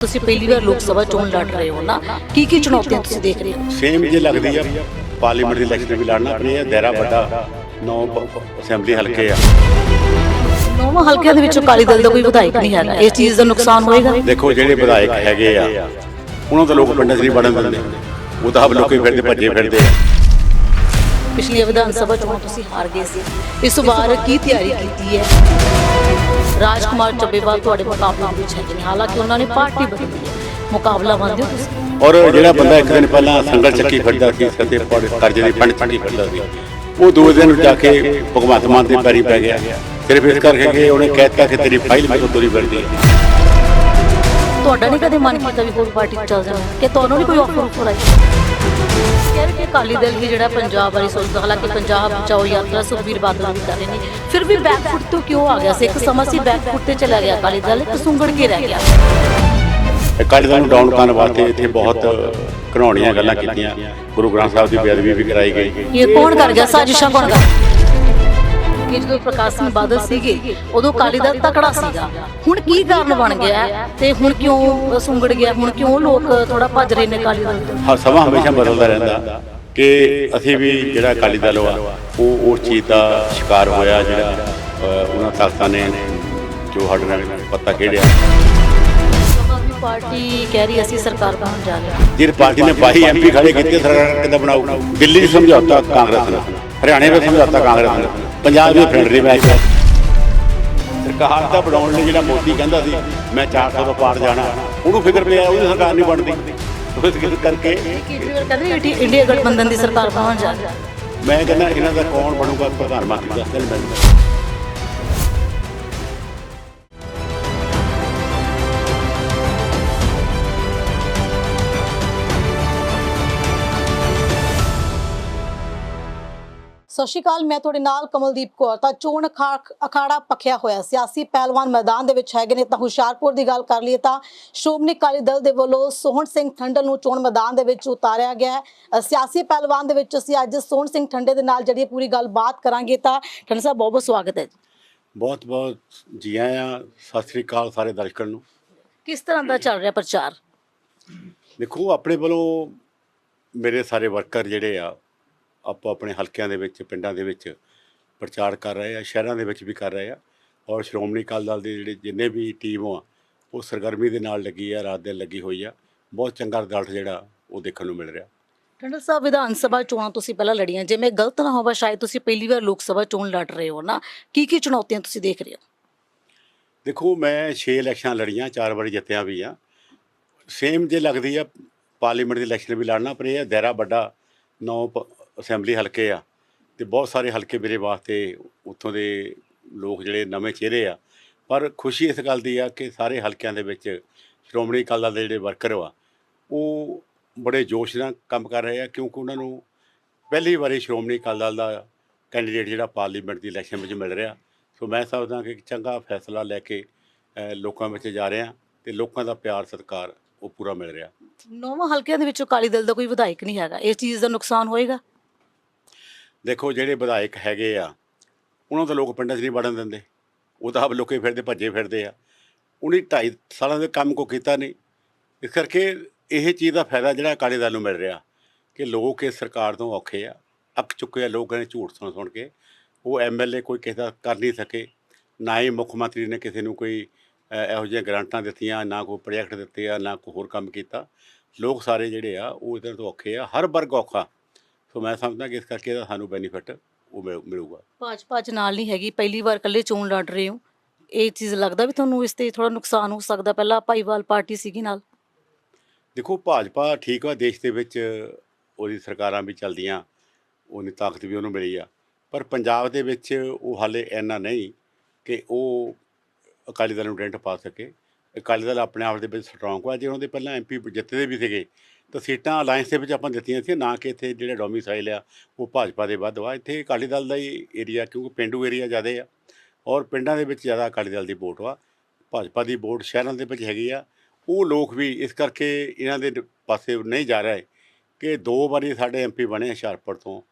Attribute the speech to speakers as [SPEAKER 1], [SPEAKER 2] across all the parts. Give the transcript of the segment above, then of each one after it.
[SPEAKER 1] ਤੁਸੀਂ ਪਹਿਲੀ ਵਾਰ ਲੋਕ ਸਭਾ ਚੋਣ ਲੜ ਰਹੇ ਹੋ ਨਾ ਕੀ ਕੀ ਚੁਣੌਤੀਆਂ ਤੁਸੀਂ ਦੇਖ ਰਹੇ ਹੋ?
[SPEAKER 2] ਸੇਮ ਜੇ ਲੱਗਦੀ ਆ ਪਾਰਲੀਮੈਂਟ ਦੀ ਇਲੈਕਸ਼ਨ ਵੀ ਲੜਨਾ ਆਪਣੀ ਹੈ ਦਾਇਰਾ ਵੱਡਾ ਨੌ ਅਸੈਂਬਲੀ ਹਲਕੇ ਆ।
[SPEAKER 1] ਨੌਵਾਂ ਹਲਕਿਆਂ ਦੇ ਵਿੱਚੋਂ ਅਕਾਲੀ ਦਲ ਦਾ ਕੋਈ ਵਿਧਾਇਕ ਨਹੀਂ ਹੈਗਾ ਇਸ ਚੀਜ਼ ਦਾ ਨੁਕਸਾਨ ਹੋਏਗਾ?
[SPEAKER 2] ਦੇਖੋ ਜਿਹੜੇ ਵਿਧਾਇਕ ਹੈਗੇ ਆ ਉਹਨਾਂ ਤੋਂ ਲੋਕ ਪਿੰਡਾਂ 'ਚ ਨਹੀਂ ਵੜਨ ਦਿੰਦੇ ਉਹ ਤਾਂ ਆਪ ਲੋਕੀ ਫਿਰਦੇ ਭੱਜੇ ਫਿਰਦੇ ਆ।
[SPEAKER 1] ਪਿਛਲੀ ਵਿਧਾਨ ਸਭਾ ਚੋਣ ਤੁਸੀਂ ਹਾਰ ਗਏ ਸੀ। ਇਸ ਵਾਰ ਕੀ ਤਿਆਰੀ ਕੀਤੀ ਹੈ? ਰਾਜਕੁਮਾਰ ਚੱਬੇਵਾਲ ਤੁਹਾਡੇ ਮੁਕਾਬਲੇ ਵਿੱਚ ਹੈਗੇ ਨੇ। ਹਾਲਾਂਕਿ ਉਹਨਾਂ ਨੇ ਪਾਰਟੀ ਬਦਲੀ ਹੈ। ਮੁਕਾਬਲਾ ਮੰਨਦੇ ਹੋ ਤੁਸੀਂ?
[SPEAKER 2] ਔਰ ਜਿਹੜਾ ਬੰਦਾ ਇੱਕ ਦਿਨ ਪਹਿਲਾਂ ਸੰਗਲ ਚੱਕੀ ਫਿਰਦਾ ਸੀ ਸਤੇ ਪੜ ਕਰਜ਼ੇ ਦੀ ਫੰਡ ਚੱਕੀ ਫਿਰਦਾ ਸੀ ਉਹ ਦੋ ਦਿਨ ਜਾ ਕੇ ਭਗਵੰਤ ਮਾਨ ਦੇ ਪੈਰੀ ਪੈ ਗਿਆ। ਸਿਰਫ ਇਸ ਕਰਕੇ ਕਿ ਉਹਨੇ ਕਹਿਤਾ ਕਿ ਤੇਰੀ ਫਾਈਲ ਮੇਰੇ ਕੋਲ ਤੁਰੀ ਫਿਰਦੀ ਹੈ।
[SPEAKER 1] ਤੁਹਾਡਾ ਨਹੀਂ ਕਦੇ ਮਨ ਕੀਤਾ ਵੀ ਹੋਰ ਪਾਰਟੀ 'ਚ ਚੱਲ ਜਾਣਾ ਕਿ ਤੁਹਾਨੂੰ ਨਹੀਂ ਕੋਈ ਆਫਰ ਉੱਪਰ ਆਈ? ਕਹਿ ਰਹੇ ਕਿ ਅਕਾਲੀ ਦਲ ਵੀ ਜਿਹੜਾ ਪੰਜਾਬ ਬਾਰੇ ਸੋਚਦਾ ਹਾਲਾਂਕਿ ਪੰਜਾਬ ਬਚਾਓ ਯਾਤਰਾ ਸੁਖਬੀਰ ਬਾਦਲ ਵੀ ਕਰ ਰਹੇ ਨੇ ਫਿਰ ਵੀ ਬੈਕਫੁੱਟ ਤੋਂ ਕਿਉਂ ਆ ਗਿਆ ਸੀ? ਇੱਕ ਸਮਾਂ ਸੀ ਬੈਕਫੁੱਟ ਤੇ ਚਲਾ ਗਿਆ ਅਕਾਲੀ ਦਲ ਇੱਕ ਸੁੰਗੜ ਕੇ ਰਹਿ ਗਿਆ।
[SPEAKER 2] ਅਕਾਲੀ ਦਲ ਨੂੰ ਡਾਊਨ ਕਰਨ ਵਾਸਤੇ ਇੱਥੇ ਬਹੁਤ ਘਣਾਉਣੀਆਂ ਗੱਲਾਂ ਕੀਤੀਆਂ। ਗੁਰੂ ਗ੍ਰੰਥ ਸਾਹਿਬ ਦੀ ਬੇਅਦਬੀ ਵੀ ਕਰਾਈ ਗਈ।
[SPEAKER 1] ਇਹ ਕੌਣ ਕਰ ਗਿਆ? ਸਾਜ਼ਿਸ਼ਾਂ ਕੌਣ ਕਰ ਇਹ ਜਦੋਂ ਪ੍ਰਕਾਸ਼ ਸਿੰਘ ਬਾਦਲ ਸੀਗੇ ਉਦੋਂ ਅਕਾਲੀ ਦਲ ਤਕੜਾ ਸੀਗਾ। ਹੁਣ ਕੀ ਕਾਰਨ ਬਣ ਗਿਆ ਹੈ? ਤੇ ਹੁਣ ਕਿਉਂ ਸੁੰਗੜ ਗਿਆ? ਹੁਣ ਕਿਉਂ ਲੋਕ ਥੋੜਾ ਭੱਜ ਰਹੇ ਨੇ ਅਕਾਲੀ ਦਲ ਤੋਂ?
[SPEAKER 2] ਹਰ ਸਮਾਂ ਹਮੇਸ਼ਾ ਬਦਲਦਾ ਰਹਿੰਦਾ ਕਿ ਅਸੀਂ ਵੀ ਜਿਹੜਾ ਅਕਾਲੀ ਦਲ ਆ ਉਹ ਉਸ ਚੀਜ਼ ਦਾ ਸ਼ਿਕਾਰ ਹੋਇਆ ਜਿਹੜਾ ਉਹਨਾਂ ਤਾਕਤਾਂ ਨੇ ਜੋ ਸਾਡੇ ਨਾਲ ਪੱਤਾ
[SPEAKER 1] ਆਦਮੀ ਪਾਰਟੀ ਕਹਿ ਰਹੀ ਅਸੀਂ ਸਰਕਾਰ ਬਣਾਉਣ ਜਾ ਰਹੇ ਹਾਂ।
[SPEAKER 2] ਜਿਹੜੀ ਪਾਰਟੀ ਨੇ 22 ਐਮਪੀ ਖੜੇ ਕੀਤੇ ਸਰਕਾਰ ਕਿੱਦਾਂ ਬਣਾਊ। ਦਿੱਲੀ ਸਮਝੌਤਾ ਕਾਂਗਰਸ ਨਾਲ ਹਰਿਆਣੇ ਵਿੱਚ ਸਮਝੌਤਾ ਕਾਂਗਰਸ ਨਾਲ ਪੰਜਾਬ ਦੇ ਫੈਡਰਲ ਮੈਚ ਸਰਕਾਰ ਦਾ ਬਣਾਉਣ ਲਈ ਜਿਹੜਾ ਮੋਦੀ ਕਹਿੰਦਾ ਸੀ ਮੈਂ 400 ਤੋਂ ਪਾਰ ਜਾਣਾ। ਉਹਨੂੰ ਫਿਕਰ ਪਿਆ ਉਹਦੀ ਸਰਕਾਰ ਨਹੀਂ ਬਣਦੀ। ਉਸ ਕਰਕੇ
[SPEAKER 1] ਕੇਜਰੀਵਾਲ ਕਹਿੰਦੇ ਇੰਡੀ- ਇੰਡੀਆ ਗਠਬੰਧਨ ਦੀ ਸਰਕਾਰ ਬਣਾਉਣ ਜਾ ਹਾਂ।
[SPEAKER 2] ਮੈਂ ਕਹਿੰਦਾ ਇਹਨਾਂ ਦਾ ਕੌਣ ਬਣੂਗਾ? ਪ੍ਰਧਾਨ ਮੰਤਰੀ ਦਾ। ਮੈਨੂੰ
[SPEAKER 3] ਸਤਿ ਸ਼੍ਰੀ ਅਕਾਲ ਮੈਂ ਤੁਹਾਡੇ ਨਾਲ ਕਮਲਦੀਪ ਕੌਰ। ਤਾਂ ਚੋਣ ਅਖਾ- ਅਖਾੜਾ ਪੱਖਿਆ ਹੋਇਆ ਸਿਆਸੀ ਪਹਿਲਵਾਨ ਮੈਦਾਨ ਦੇ ਵਿੱਚ ਹੈਗੇ ਨੇ। ਤਾਂ ਹੁਸ਼ਿਆਰਪੁਰ ਦੀ ਗੱਲ ਕਰ ਲਈਏ ਤਾਂ ਸ਼੍ਰੋਮਣੀ ਅਕਾਲੀ ਦਲ ਦੇ ਵੱਲੋਂ ਸੋਹਣ ਸਿੰਘ ਠੰਡਲ ਨੂੰ ਚੋਣ ਮੈਦਾਨ ਦੇ ਵਿੱਚ ਉਤਾਰਿਆ ਗਿਆ ਹੈ। ਸਿਆਸੀ ਪਹਿਲਵਾਨ ਦੇ ਵਿੱਚ ਅਸੀਂ ਅੱਜ ਸੋਹਣ ਸਿੰਘ ਠੰਡੇ ਦੇ ਨਾਲ ਜਿਹੜੀ ਪੂਰੀ ਗੱਲਬਾਤ ਕਰਾਂਗੇ ਤਾਂ ਠੰਡ ਸਾਹਿਬ ਬਹੁਤ ਬਹੁਤ ਸਵਾਗਤ ਹੈ ਜੀ।
[SPEAKER 2] ਬਹੁਤ ਬਹੁਤ ਜੀ ਆਇਆਂ ਸਤਿ ਸ੍ਰੀ ਅਕਾਲ ਸਾਰੇ ਦਰਸ਼ਕਾਂ ਨੂੰ।
[SPEAKER 1] ਕਿਸ ਤਰ੍ਹਾਂ ਦਾ ਚੱਲ ਰਿਹਾ ਪ੍ਰਚਾਰ?
[SPEAKER 2] ਦੇਖੋ ਆਪਣੇ ਵੱਲੋਂ ਮੇਰੇ ਸਾਰੇ ਵਰਕਰ ਜਿਹੜੇ ਆ ਆਪੋ ਆਪਣੇ ਹਲਕਿਆਂ ਦੇ ਵਿੱਚ ਪਿੰਡਾਂ ਦੇ ਵਿੱਚ ਪ੍ਰਚਾਰ ਕਰ ਰਹੇ ਆ ਸ਼ਹਿਰਾਂ ਦੇ ਵਿੱਚ ਵੀ ਕਰ ਰਹੇ ਆ ਔਰ ਸ਼੍ਰੋਮਣੀ ਅਕਾਲੀ ਦਲ ਦੇ ਜਿਹੜੇ ਜਿੰਨੇ ਵੀ ਟੀਮ ਆ ਉਹ ਸਰਗਰਮੀ ਦੇ ਨਾਲ ਲੱਗੀ ਆ ਰਾਤ ਦਿਨ ਲੱਗੀ ਹੋਈ ਆ ਬਹੁਤ ਚੰਗਾ ਰਿਜ਼ਲਟ ਜਿਹੜਾ ਉਹ ਦੇਖਣ ਨੂੰ ਮਿਲ ਰਿਹਾ।
[SPEAKER 1] ਠੰਡਲ ਸਾਹਿਬ ਵਿਧਾਨ ਸਭਾ ਚੋਣਾਂ ਤੁਸੀਂ ਪਹਿਲਾਂ ਲੜੀਆਂ ਜੇ ਮੈਂ ਗਲਤ ਨਾ ਹੋਵਾਂ ਸ਼ਾਇਦ ਤੁਸੀਂ ਪਹਿਲੀ ਵਾਰ ਲੋਕ ਸਭਾ ਚੋਣ ਲੜ ਰਹੇ ਹੋ ਨਾ। ਕੀ ਕੀ ਚੁਣੌਤੀਆਂ ਤੁਸੀਂ ਦੇਖ ਰਹੇ ਹੋ?
[SPEAKER 2] ਦੇਖੋ ਮੈਂ 6 ਇਲੈਕਸ਼ਨ ਲੜੀਆਂ ਚਾਰ ਵਾਰੀ ਜਿੱਤਿਆ ਵੀ ਆ। ਸੇਮ ਜੇ ਲੱਗਦੀ ਆ ਪਾਰਲੀਮੈਂਟ ਦੀ ਇਲੈਕਸ਼ਨ ਵੀ ਲੜਨਾ ਪਰ ਇਹ ਦਾਇਰਾ ਵੱਡਾ ਨੌ ਪ- ਅਸੈਂਬਲੀ ਹਲਕੇ ਆ ਤੇ ਬਹੁਤ ਸਾਰੇ ਹਲਕੇ ਮੇਰੇ ਵਾਸਤੇ ਉੱਥੋਂ ਦੇ ਲੋਕ ਜਿਹੜੇ ਨਵੇਂ ਚਿਹਰੇ ਆ। ਪਰ ਖੁਸ਼ੀ ਇਸ ਗੱਲ ਦੀ ਆ ਕਿ ਸਾਰੇ ਹਲਕਿਆਂ ਦੇ ਵਿੱਚ ਸ਼੍ਰੋਮਣੀ ਅਕਾਲੀ ਦਲ ਦੇ ਜਿਹੜੇ ਵਰਕਰ ਆ ਉਹ ਬੜੇ ਜੋਸ਼ ਨਾਲ ਕੰਮ ਕਰ ਰਹੇ ਆ ਕਿਉਂਕਿ ਉਹਨਾਂ ਨੂੰ ਪਹਿਲੀ ਵਾਰੀ ਸ਼੍ਰੋਮਣੀ ਅਕਾਲੀ ਦਲ ਦਾ ਕੈਂਡੀਡੇਟ ਜਿਹੜਾ ਪਾਰਲੀਮੈਂਟ ਦੀ ਇਲੈਕਸ਼ਨ ਵਿੱਚ ਮਿਲ ਰਿਹਾ। ਸੋ ਮੈਂ ਸਮਝਦਾ ਕਿ ਚੰਗਾ ਫੈਸਲਾ ਲੈ ਕੇ ਲੋਕਾਂ ਵਿੱਚ ਜਾ ਰਹੇ ਹਾਂ ਤੇ ਲੋਕਾਂ ਦਾ ਪਿਆਰ, ਸਤਿਕਾਰ ਉਹ ਪੂਰਾ ਮਿਲ ਰਿਹਾ।
[SPEAKER 1] ਨੌਵਾਂ ਹਲਕਿਆਂ ਦੇ ਵਿੱਚੋਂ ਅਕਾਲੀ ਦਲ ਦਾ ਕੋਈ ਵਿਧਾਇਕ ਨਹੀਂ ਹੈਗਾ। ਇਸ ਚੀਜ਼ ਦਾ ਨੁਕਸਾਨ ਹੋਏਗਾ?
[SPEAKER 2] ਦੇਖੋ ਜਿਹੜੇ ਵਿਧਾਇਕ ਹੈਗੇ ਆ, ਉਹਨਾਂ ਤੋਂ ਲੋਕ ਪਿੰਡਾਂ 'ਚ ਨਹੀਂ ਵੜਨ ਦਿੰਦੇ। ਉਹ ਤਾਂ ਆਪ ਲੋਕੇ ਫਿਰਦੇ, ਭੱਜੇ ਫਿਰਦੇ ਆ। ਉਹਨੇ ਢਾਈ ਸਾਲਾਂ ਦੇ ਕੰਮ ਕੋ ਕੀਤਾ ਨਹੀਂ। ਇਸ ਕਰਕੇ ਇਹ ਚੀਜ਼ ਦਾ ਫਾਇਦਾ ਜਿਹੜਾ ਅਕਾਲੀ ਦਲ ਨੂੰ ਮਿਲ ਰਿਹਾ, ਕਿ ਲੋਕ ਇਸ ਸਰਕਾਰ ਤੋਂ ਔਖੇ ਆ। ਅੱਕ ਚੁੱਕੇ ਆ ਲੋਕਾਂ ਨੇ ਝੂਠ ਸੁਣ ਸੁਣ ਕੇ। ਉਹ ਐਮਐਲਏ ਕੋਈ ਕਿਸੇ ਦਾ ਕਰ ਨਹੀਂ ਸਕੇ। ਨਾ ਹੀ ਮੁੱਖ ਮੰਤਰੀ ਨੇ ਕਿਸੇ ਨੂੰ ਕੋਈ ਇਹੋ ਜਿਹੀਆਂ ਗ੍ਰਾਂਟਾਂ ਦਿੱਤੀਆਂ, ਨਾ ਕੋਈ ਪ੍ਰੋਜੈਕਟ ਦਿੱਤੇ ਆ, ਨਾ ਕੋਈ ਹੋਰ ਕੰਮ ਕੀਤਾ। ਲੋਕ ਸਾਰੇ ਜਿਹੜੇ ਆ, ਉਹ ਇਧਰ ਤੋਂ ਔਖੇ ਆ। ਹਰ ਵਰਗ ਔਖਾ। ਸੋ ਮੈਂ ਸਮਝਦਾ ਕਿ ਇਸ ਕਰਕੇ ਇਹਦਾ ਸਾਨੂੰ ਬੈਨੀਫਿਟ ਉਹ ਮਿਲ- ਮਿਲੂਗਾ।
[SPEAKER 1] ਭਾਜਪਾ ਚ ਨਾਲ ਨਹੀਂ ਹੈਗੀ ਪਹਿਲੀ ਵਾਰ ਇਕੱਲੇ ਚੋਣ ਲੜ ਰਹੇ ਹੋ। ਇਹ ਚੀਜ਼ ਲੱਗਦਾ ਵੀ ਤੁਹਾਨੂੰ ਇਸ ਤੇ ਥੋੜਾ ਨੁਕਸਾਨ ਹੋ ਸਕਦਾ ਪਹਿਲਾਂ ਭਾਈਵਾਲ ਪਾਰਟੀ ਸੀਗੀ ਨਾਲ।
[SPEAKER 2] ਦੇਖੋ ਭਾਜਪਾ ਠੀਕ ਆ ਦੇਸ਼ ਦੇ ਵਿੱਚ ਉਹਦੀ ਸਰਕਾਰਾਂ ਵੀ ਚੱਲਦੀਆਂ ਉਹਨੀ ਤਾਕਤ ਵੀ ਉਹਨੂੰ ਮਿਲੀ ਆ। ਪਰ ਪੰਜਾਬ ਦੇ ਵਿੱਚ ਉਹ ਹਾਲੇ ਇੰਨਾ ਨਹੀਂ ਕਿ ਉਹ ਅਕਾਲੀ ਦਲ ਨੂੰ ਡੈਂਟ ਪਾ ਸਕੇ। ਅਕਾਲੀ ਦਲ ਆਪਣੇ ਆਪ ਦੇ ਵਿੱਚ ਸਟਰੋਂਗ ਆ। ਜੇ ਉਹਨਾਂ ਦੇ ਪਹਿਲਾਂ ਐਮਪੀ ਜਿੱਤਦੇ ਵੀ ਸੀਗੇ ਤਾਂ ਸੀਟਾਂ ਅਲਾਈਅੰਸ ਦੇ ਵਿੱਚ ਆਪਾਂ ਦਿੱਤੀਆਂ ਸੀ, ਨਾ ਕਿ ਇੱਥੇ ਜਿਹੜਾ ਡੋਮਿਸਾਈਲ ਆ, ਉਹ ਭਾਜਪਾ ਦੇ ਵੱਧ ਵਾ। ਇੱਥੇ ਅਕਾਲੀ ਦਲ ਦਾ ਹੀ ਏਰੀਆ ਕਿਉਂਕਿ ਪਿੰਡੂ ਏਰੀਆ ਜ਼ਿਆਦਾ ਆ। ਔਰ ਪਿੰਡਾਂ ਦੇ ਵਿੱਚ ਜ਼ਿਆਦਾ ਅਕਾਲੀ ਦਲ ਦੀ ਵੋਟ ਵਾ। ਭਾਜਪਾ ਦੀ ਵੋਟ ਸ਼ਹਿਰਾਂ ਦੇ ਵਿੱਚ ਹੈਗੀ ਆ। ਉਹ ਲੋਕ ਵੀ ਇਸ ਕਰਕੇ ਇਹਨਾਂ ਦੇ ਪਾਸੇ ਨਹੀਂ ਜਾ ਰਹੇ ਕਿ ਦੋ ਵਾਰੀ ਸਾਡੇ ਐਮਪੀ ਬਣੇ ਹੁਸ਼ਿਆਰਪੁਰ ਤੋਂ।